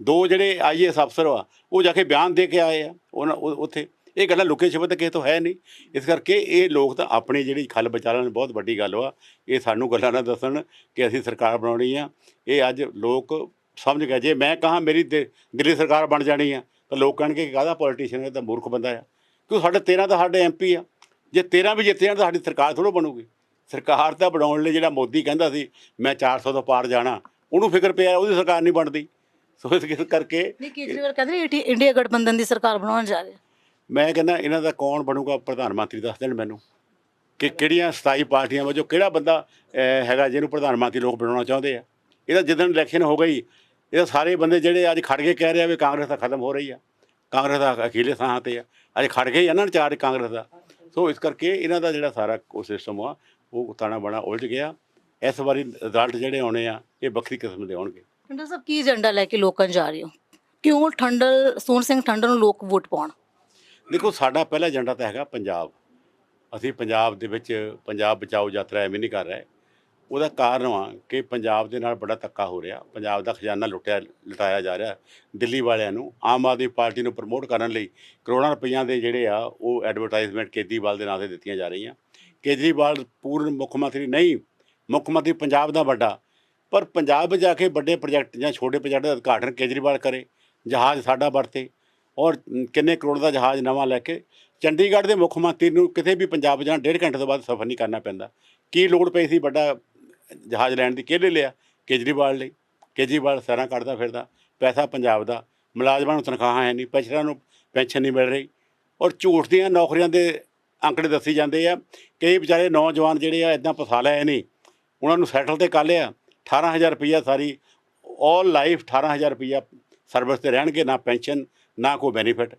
[SPEAKER 2] ਦੋ ਜਿਹੜੇ ਆਈਏਐਸ ਅਫਸਰ ਵਾ, ਉਹ ਜਾ ਕੇ ਬਿਆਨ ਦੇ ਕੇ ਆਏ ਆ, ਉਹਨਾਂ ਉੱਥੇ। ਇਹ ਗੱਲਾਂ ਲੁਕੇ ਛਿਪੇ ਤਾਂ ਕਿਸੇ ਤੋਂ ਹੈ ਨਹੀਂ। ਇਸ ਕਰਕੇ ਇਹ ਲੋਕ ਤਾਂ ਆਪਣੀ ਜਿਹੜੀ ਖੱਲ ਬਚਾ ਬਹੁਤ ਵੱਡੀ ਗੱਲ ਵਾ। ਇਹ ਸਾਨੂੰ ਗੱਲਾਂ ਨਾ ਦੱਸਣ ਕਿ ਅਸੀਂ ਸਰਕਾਰ ਬਣਾਉਣੀ ਆ। ਇਹ ਅੱਜ ਲੋਕ ਸਮਝ ਗਏ। ਜੇ ਮੈਂ ਕਹਾਂ ਮੇਰੀ ਦਿ- ਦਿੱਲੀ ਸਰਕਾਰ ਬਣ ਜਾਣੀ ਆ, ਤਾਂ ਲੋਕ ਕਹਿਣਗੇ ਕਿ ਕਾਹਦਾ ਪੋਲੀਟੀਸ਼ੀਅਨ ਹੈ, ਤਾਂ ਮੂਰਖ ਬੰਦਾ ਆ। ਕਿਉਂ ਸਾਡੇ 13 ਤਾਂ ਸਾਡੇ ਐਮਪੀ ਆ। ਜੇ 13 ਵੀ ਜਿੱਤੇ ਜਾਣ ਤਾਂ ਸਾਡੀ ਸਰਕਾਰ ਥੋੜ੍ਹਾ ਬਣੂਗੀ। ਸਰਕਾਰ ਤਾਂ ਬਣਾਉਣ ਲਈ ਜਿਹੜਾ ਮੋਦੀ ਕਹਿੰਦਾ ਸੀ, ਮੈਂ 400 ਤੋਂ ਪਾਰ ਜਾਣਾ, ਉਹਨੂੰ ਫਿਕਰ ਪਿਆ, ਉਹਦੀ ਸਰਕਾਰ ਨਹੀਂ ਬਣਦੀ। ਸੋ ਇਸ ਇਸ ਕਰਕੇ
[SPEAKER 1] ਨਹੀਂ, ਕੇਜਰੀਵਾਲ ਕਹਿੰਦੇ ਇੰਡੀਆ ਗਠਬੰਧਨ ਦੀ ਸਰਕਾਰ ਬਣਾਉਣ ਜਾ ਰਿਹਾ
[SPEAKER 2] ਮੈਂ ਕਹਿੰਦਾ ਇਹਨਾਂ ਦਾ ਕੌਣ ਬਣੂਗਾ ਪ੍ਰਧਾਨ ਮੰਤਰੀ ਦੱਸ ਦੇਣ ਮੈਨੂੰ। ਕਿ ਕਿਹੜੀਆਂ 27 ਪਾਰਟੀਆਂ ਵਜੋਂ ਕਿਹੜਾ ਬੰਦਾ ਹੈਗਾ ਜਿਹਨੂੰ ਪ੍ਰਧਾਨ ਮੰਤਰੀ ਲੋਕ ਬਣਾਉਣਾ ਚਾਹੁੰਦੇ ਆ। ਇਹਦਾ ਜਦੋਂ ਇਲੈਕਸ਼ਨ ਹੋ ਗਈ ਇਹ ਸਾਰੇ ਬੰਦੇ ਜਿਹੜੇ ਅੱਜ ਖੜ ਕੇ ਕਹਿ ਰਹੇ ਆ ਵੀ ਕਾਂਗਰਸ ਤਾਂ ਖਤਮ ਹੋ ਰਹੀ ਆ। ਕਾਂਗਰਸ ਦਾ ਅਖੀਲੇ ਸਾਹਾਂ ਤੇ ਆ। ਅੱਜ ਖੜ ਗਏ ਆ ਨਾ ਚਾਰ ਕਾਂਗਰਸ ਦਾ। ਸੋ ਇਸ ਕਰਕੇ ਇਹਨਾਂ ਦਾ ਜਿਹੜਾ ਸਾਰਾ ਸਿਸਟਮ ਆ, ਉਹ ਤਾਣਾ ਬਣਾ ਉਲਝ ਗਿਆ। ਇਸ ਵਾਰੀ ਰਿਜ਼ਲਟ ਜਿਹੜੇ ਆਉਣੇ ਆ, ਇਹ ਵੱਖਰੀ ਕਿਸਮ ਦੇ ਆਉਣਗੇ।
[SPEAKER 3] ਟੰਡਲ ਸਾਹਿਬ, ਕੀ ਏਜੰਡਾ ਲੈ ਕੇ ਲੋਕਾਂ 'ਚ ਜਾ ਰਹੇ ਹੋ? ਕਿਉਂ ਠੰਡਰ ਸੋਹਣ ਸਿੰਘ ਠੰਡਰ ਨੂੰ ਲੋਕ ਵੋਟ ਪਾਉਣ?
[SPEAKER 2] ਦੇਖੋ, ਸਾਡਾ ਪਹਿਲਾ ਏਜੰਡਾ ਤਾਂ ਹੈਗਾ ਪੰਜਾਬ। ਅਸੀਂ ਪੰਜਾਬ ਦੇ ਵਿੱਚ ਪੰਜਾਬ ਬਚਾਓ ਯਾਤਰਾ ਐਵੇਂ ਨਹੀਂ ਕਰ ਰਹੇ। ਉਹਦਾ ਕਾਰਨ ਆ ਕਿ ਪੰਜਾਬ ਦੇ ਨਾਲ ਬੜਾ ਧੱਕਾ ਹੋ ਰਿਹਾ। ਪੰਜਾਬ ਦਾ ਖਜ਼ਾਨਾ ਲੁੱਟਿਆ, ਲੁਟਾਇਆ ਜਾ ਰਿਹਾ ਦਿੱਲੀ ਵਾਲਿਆਂ ਨੂੰ। ਆਮ ਆਦਮੀ ਪਾਰਟੀ ਨੂੰ ਪ੍ਰਮੋਟ ਕਰਨ ਲਈ ਕਰੋੜਾਂ ਰੁਪਈਆਂ ਦੇ ਜਿਹੜੇ ਆ, ਉਹ ਐਡਵਰਟਾਈਜ਼ਮੈਂਟ ਕੇਜਰੀਵਾਲ ਦੇ ਨਾਂ ਤੇ ਦਿੱਤੀਆਂ ਜਾ ਰਹੀਆਂ। ਕੇਜਰੀਵਾਲ ਪੂਰਨ ਮੁੱਖ ਮੰਤਰੀ ਨਹੀਂ, ਮੁੱਖ ਮੰਤਰੀ ਪੰਜਾਬ ਦਾ ਵੱਡਾ। ਪਰ ਪੰਜਾਬ ਜਾ ਕੇ ਵੱਡੇ ਪ੍ਰੋਜੈਕਟ ਜਾਂ ਛੋਟੇ ਪ੍ਰੋਜੈਕਟ ਦਾ ਉਦਘਾਟਨ ਕੇਜਰੀਵਾਲ ਕਰੇ, ਜਹਾਜ਼ ਸਾਡਾ ਵਰਤੇ। ਔਰ ਕਿੰਨੇ ਕਰੋੜ ਦਾ ਜਹਾਜ਼ ਨਵਾਂ ਲੈ ਕੇ ਚੰਡੀਗੜ੍ਹ ਦੇ ਮੁੱਖ ਮੰਤਰੀ ਨੂੰ ਕਿਤੇ ਵੀ ਪੰਜਾਬ ਜਾਣਾ ਡੇਢ ਘੰਟੇ ਤੋਂ ਬਾਅਦ ਸਫ਼ਰ ਨਹੀਂ ਕਰਨਾ ਪੈਂਦਾ। ਕੀ ਲੋੜ ਪਈ ਸੀ ਵੱਡਾ ਜਹਾਜ਼ ਲੈਣ ਦੀ? ਕਿਹਦੇ ਲਿਆ ਕੇਜਰੀਵਾਲ ਲਈ। ਕੇਜਰੀਵਾਲ ਸਰਾਂ ਕੱਢਦਾ ਫਿਰਦਾ। ਪੈਸਾ ਪੰਜਾਬ ਦਾ। ਮੁਲਾਜ਼ਮਾਂ ਨੂੰ ਤਨਖਾਹਾਂ ਹੈ ਨਹੀਂ। ਪੈਨਸ਼ਨਾਂ ਨੂੰ ਪੈਨਸ਼ਨ ਨਹੀਂ ਮਿਲ ਰਹੀ। ਔਰ ਝੂਠ ਦੀਆਂ ਨੌਕਰੀਆਂ ਦੇ ਅੰਕੜੇ ਦੱਸੀ ਜਾਂਦੇ ਆ ਕਈ ਵਿਚਾਰੇ ਨੌਜਵਾਨ ਜਿਹੜੇ ਆ ਇਦਾਂ ਫਸਾ ਲਏ ਨਹੀਂ। ਉਹਨਾਂ ਨੂੰ ਸੈਟਲ ਤੇ ਕਰ ਲਿਆ। 18000 ਰੁਪਈਆ ਸਾਰੀ 올 ਲਾਈਫ 18000 ਰੁਪਈਆ ਸਰਵਿਸ ਤੇ ਰਹਿਣਗੇ, ਨਾ ਪੈਨਸ਼ਨ ਨਾ ਕੋਈ ਬੈਨੀਫਿਟ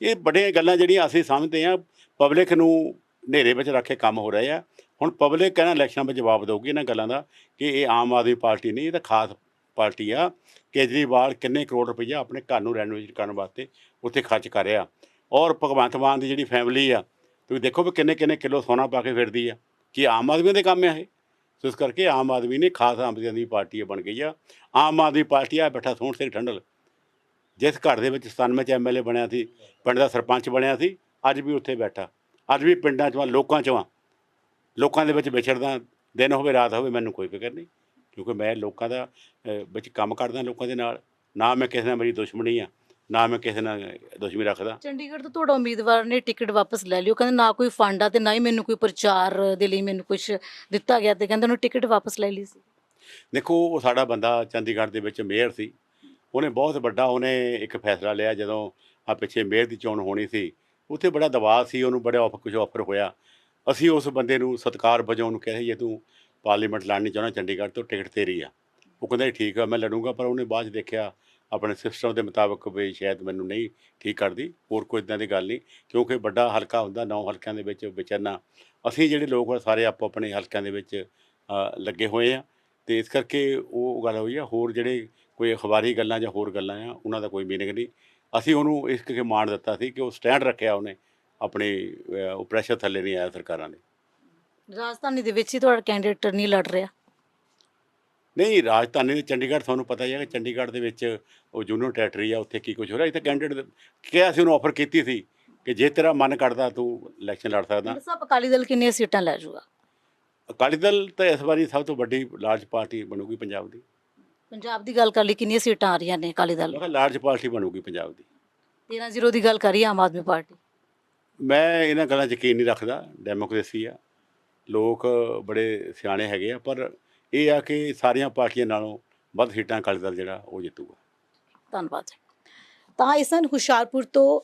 [SPEAKER 2] ਇਹ ਬੜੀਆਂ ਗੱਲਾਂ ਜਿਹੜੀਆਂ ਅਸੀਂ ਸਮਝਦੇ ਹਾਂ ਪਬਲਿਕ ਨੂੰ ਹਨੇਰੇ ਵਿੱਚ ਰੱਖ ਕੇ ਕੰਮ ਹੋ ਰਹੇ ਆ। ਹੁਣ ਪਬਲਿਕ ਕਹਿੰਦਾ ਇਲੈਕਸ਼ਨਾਂ ਵਿੱਚ ਜਵਾਬ ਦੇਊਗੀ ਇਹਨਾਂ ਗੱਲਾਂ ਦਾ ਕਿ ਇਹ ਆਮ ਆਦਮੀ ਪਾਰਟੀ ਨਹੀਂ, ਇਹ ਤਾਂ ਖਾਸ ਪਾਰਟੀ ਆ। ਕੇਜਰੀਵਾਲ ਕਿੰਨੇ ਕਰੋੜ ਰੁਪਈਆ ਆਪਣੇ ਘਰ ਨੂੰ ਰੈਨੋਵੇਟ ਕਰਨ ਵਾਸਤੇ ਉੱਥੇ ਖਰਚ ਕਰ ਰਿਹਾ। ਔਰ ਭਗਵੰਤ ਮਾਨ ਦੀ ਜਿਹੜੀ ਫੈਮਿਲੀ ਆ, ਤੁਸੀਂ ਦੇਖੋ ਵੀ ਕਿੰਨੇ ਕਿੰਨੇ ਕਿਲੋ ਸੋਨਾ ਪਾ ਕੇ ਫਿਰਦੀ ਆ। ਕੀ ਆਮ ਆਦਮੀ ਦੇ ਕੰਮ ਆ ਇਹ? ਸੋ ਇਸ ਕਰਕੇ ਆਮ ਆਦਮੀ ਨੇ ਖਾਸ ਆਮ ਆਦਮੀ ਪਾਰਟੀ ਬਣ ਗਈ ਆ। ਆਮ ਆਦਮੀ ਪਾਰਟੀ ਆ, ਬੈਠਾ ਸੋਹਣ ਸਿੰਘ ਠੰਡਲ ਜਿਸ ਘਰ ਦੇ ਵਿੱਚ 97 ਚ ਐਮਐਲਏ ਬਣਿਆ ਸੀ ਪਿੰਡ ਦਾ ਸਰਪੰਚ ਬਣਿਆ ਸੀ ਅੱਜ ਵੀ ਉੱਥੇ ਬੈਠਾ। ਅੱਜ ਵੀ ਪਿੰਡਾਂ 'ਚ ਵਾਂ ਲੋਕਾਂ 'ਚ ਵਾਂ ਲੋਕਾਂ ਦੇ ਵਿੱਚ ਵਿਛੜਦਾ ਦਿਨ ਹੋਵੇ ਰਾਤ ਹੋਵੇ ਮੈਨੂੰ ਕੋਈ ਫਿਕਰ ਨਹੀਂ। ਕਿਉਂਕਿ ਮੈਂ ਲੋਕਾਂ ਦਾ ਵਿੱਚ ਕੰਮ ਕਰਦਾ ਲੋਕਾਂ ਦੇ ਨਾਲ। ਨਾ ਮੈਂ ਕਿਸੇ ਨਾਲ ਮੇਰੀ ਦੁਸ਼ਮਣੀ ਆ ਨਾ ਮੈਂ ਕਿਸੇ ਨਾਲ ਦੁਸ਼ਮਣੀ ਰੱਖਦਾ।
[SPEAKER 3] ਚੰਡੀਗੜ੍ਹ ਤੋਂ ਤੁਹਾਡਾ ਉਮੀਦਵਾਰ ਨੇ ਟਿਕਟ ਵਾਪਸ ਲੈ ਲਿਓ। ਕਹਿੰਦੇ ਨਾ ਕੋਈ ਫੰਡ ਆ ਤੇ ਨਾ ਹੀ ਮੈਨੂੰ ਕੋਈ ਪ੍ਰਚਾਰ ਦੇ ਲਈ ਮੈਨੂੰ ਕੁਝ ਦਿੱਤਾ ਗਿਆ ਤੇ ਕਹਿੰਦੇ ਉਹਨੂੰ ਟਿਕਟ ਵਾਪਸ ਲੈ ਲਈ ਸੀ।
[SPEAKER 2] ਦੇਖੋ ਉਹ ਸਾਡਾ ਬੰਦਾ ਚੰਡੀਗੜ੍ਹ ਦੇ ਵਿੱਚ ਮੇਅਰ ਸੀ। ਉਹਨੇ ਬਹੁਤ ਵੱਡਾ ਉਹਨੇ ਇੱਕ ਫੈਸਲਾ ਲਿਆ ਜਦੋਂ ਆ ਪਿੱਛੇ ਮੇਅਰ ਦੀ ਚੋਣ ਹੋਣੀ ਸੀ। ਉੱਥੇ ਬੜਾ ਦਬਾਅ ਸੀ, ਉਹਨੂੰ ਬੜਾ ਆਫਰ ਕੁਝ ਆਫਰ ਹੋਇਆ। ਅਸੀਂ ਉਸ ਬੰਦੇ ਨੂੰ ਸਤਿਕਾਰ ਵਜੋਂ ਉਹਨੂੰ ਕਹੇ ਜੇ ਤੂੰ ਪਾਰਲੀਮੈਂਟ ਲੜਨੀ ਚਾਹੁੰਦਾ, ਚੰਡੀਗੜ੍ਹ ਤੋਂ ਟਿਕਟ ਤੇਰੀ ਆ। ਉਹ ਕਹਿੰਦਾ ਠੀਕ ਆ, ਮੈਂ ਲੜੂੰਗਾ, ਪਰ ਉਹਨੇ ਬਾਅਦ 'ਚ ਦੇਖਿਆ, ਆਪਣੇ ਸਿਸਟਮ ਦੇ ਮੁਤਾਬਕ ਵੀ ਸ਼ਾਇਦ ਮੈਨੂੰ ਨਹੀਂ ਠੀਕ ਕਰਦੀ, ਹੋਰ ਕੋਈ ਇਦਾਂ ਦੀ ਗੱਲ ਨਹੀਂ, ਕਿਉਂਕਿ ਵੱਡਾ ਹਲਕਾ ਹੁੰਦਾ, ਨੌ ਹਲਕਿਆਂ ਦੇ ਵਿੱਚ ਵਿਚਰਨਾ। ਅਸੀਂ ਜਿਹੜੇ ਲੋਕ ਆ, ਸਾਰੇ ਆਪੋ ਆਪਣੇ ਹਲਕਿਆਂ ਦੇ ਵਿੱਚ ਲੱਗੇ ਹੋਏ ਆ। ਤੇ ਇਸ ਕਰਕੇ ਉਹ ਗੱਲ ਹੋਈ ਆ, ਹੋਰ ਜਿਹੜੇ ਕੋਈ ਅਖਬਾਰੀ ਗੱਲਾਂ ਜਾਂ ਹੋਰ ਗੱਲਾਂ ਆ ਉਹਨਾਂ ਦਾ ਕੋਈ ਮੀਨਿੰਗ ਨਹੀਂ। ਅਸੀਂ ਉਹਨੂੰ ਇਸ ਕਰਕੇ ਮਾਣ ਦਿੱਤਾ ਸੀ ਕਿ ਉਹ ਸਟੈਂਡ ਰੱਖਿਆ ਉਹਨੇ ਆਪਣੇ ਉਹ ਪ੍ਰੈਸ਼ਰ ਥੱਲੇ ਨਹੀਂ ਆਇਆ ਸਰਕਾਰਾਂ ਦੇ।
[SPEAKER 3] ਰਾਜਧਾਨੀ ਦੇ ਵਿੱਚ ਹੀ ਤੁਹਾਡਾ ਕੈਂਡੀਡੇਟ ਨਹੀਂ ਲੜ ਰਿਹਾ?
[SPEAKER 2] ਨਹੀਂ ਰਾਜਧਾਨੀ ਦੇ ਚੰਡੀਗੜ੍ਹ ਤੁਹਾਨੂੰ ਪਤਾ ਹੀ ਹੈ ਕਿ ਚੰਡੀਗੜ੍ਹ ਦੇ ਵਿੱਚ ਉਹ ਜੂਨੀਅਰ ਟੈਰਟਰੀ ਆ ਉੱਥੇ ਕੀ ਕੁਝ ਹੋ ਰਿਹਾ। ਇੱਥੇ ਕੈਂਡੀਡੇਟ ਕਿਹਾ ਸੀ ਉਹਨੂੰ ਆਫਰ ਕੀਤੀ ਸੀ ਕਿ ਜੇ ਤੇਰਾ ਮਨ ਕਰਦਾ ਤੂੰ ਇਲੈਕਸ਼ਨ ਲੜ ਸਕਦਾ।
[SPEAKER 3] ਸਾਹਿਬ ਅਕਾਲੀ ਦਲ ਕਿੰਨੀਆਂ ਸੀਟਾਂ ਲੈ ਜਾਊਗਾ
[SPEAKER 2] ਅਕਾਲੀ ਦਲ ਤਾਂ ਇਸ ਵਾਰੀ ਸਭ ਤੋਂ ਵੱਡੀ ਲਾਰਜ ਪਾਰਟੀ ਬਣੂਗੀ ਪੰਜਾਬ ਦੀ।
[SPEAKER 3] ਪੰਜਾਬ ਦੀ ਗੱਲ ਕਰ ਲਈ ਕਿੰਨੀਆਂ ਸੀਟਾਂ ਆ ਰਹੀਆਂ ਨੇ ਅਕਾਲੀ ਦਲ
[SPEAKER 2] ਮੈਂ ਕਿਹਾ ਲਾਰਜ ਪਾਰਟੀ ਬਣੂਗੀ ਪੰਜਾਬ ਦੀ।
[SPEAKER 3] 13-0 ਦੀ ਗੱਲ ਕਰੀ ਆਮ ਆਦਮੀ ਪਾਰਟੀ।
[SPEAKER 2] ਮੈਂ ਇਹਨਾਂ ਗੱਲਾਂ 'ਚ ਯਕੀਨ ਨਹੀਂ ਰੱਖਦਾ ਡੈਮੋਕ੍ਰੇਸੀ ਆ। ਲੋਕ ਬੜੇ ਸਿਆਣੇ ਹੈਗੇ ਆ ਪਰ ਇਹ ਆ ਕਿ ਸਾਰੀਆਂ ਪਾਰਟੀਆਂ ਨਾਲੋਂ ਵੱਧ ਸੀਟਾਂ ਅਕਾਲੀ ਦਲ ਜਿਹੜਾ ਉਹ ਜਿੱਤੂਗਾ।
[SPEAKER 3] ਧੰਨਵਾਦ ਤਾਂ ਇਹ ਸਨ ਹੁਸ਼ਿਆਰਪੁਰ ਤੋਂ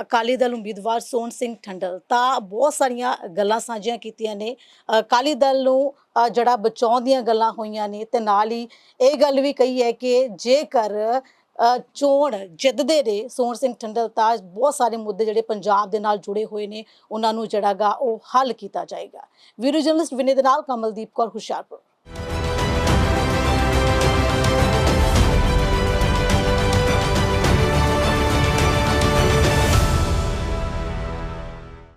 [SPEAKER 3] ਅਕਾਲੀ ਦਲ ਉਮੀਦਵਾਰ ਸੋਹਣ ਸਿੰਘ ਠੰਡਲ। ਤਾਂ ਬਹੁਤ ਸਾਰੀਆਂ ਗੱਲਾਂ ਸਾਂਝੀਆਂ ਕੀਤੀਆਂ ਨੇ। ਅਕਾਲੀ ਦਲ ਨੂੰ ਜਿਹੜਾ ਬਚਾਉਣ ਦੀਆਂ ਗੱਲਾਂ ਹੋਈਆਂ ਨੇ ਤੇ ਨਾਲ ਹੀ ਇਹ ਗੱਲ ਵੀ ਕਹੀ ਹੈ ਕਿ ਜੇਕਰ ਚੋਣ ਜਿੱਤਦੇ ਨੇ ਸੋਹਣ ਸਿੰਘ ਠੰਡਲ ਤਾਂ ਬਹੁਤ ਸਾਰੇ ਮੁੱਦੇ ਜਿਹੜੇ ਪੰਜਾਬ ਦੇ ਨਾਲ ਜੁੜੇ ਹੋਏ ਨੇ, ਉਹਨਾਂ ਨੂੰ ਜਿਹੜਾਗਾ ਉਹ ਹੱਲ ਕੀਤਾ ਜਾਏਗਾ। ਵੀਡੀਓ ਜਰਨਲਿਸਟ ਵਿਨੇ ਦੇ ਨਾਲ ਕਮਲਦੀਪ ਕੌਰ ਹੁਸ਼ਿਆਰਪੁਰ।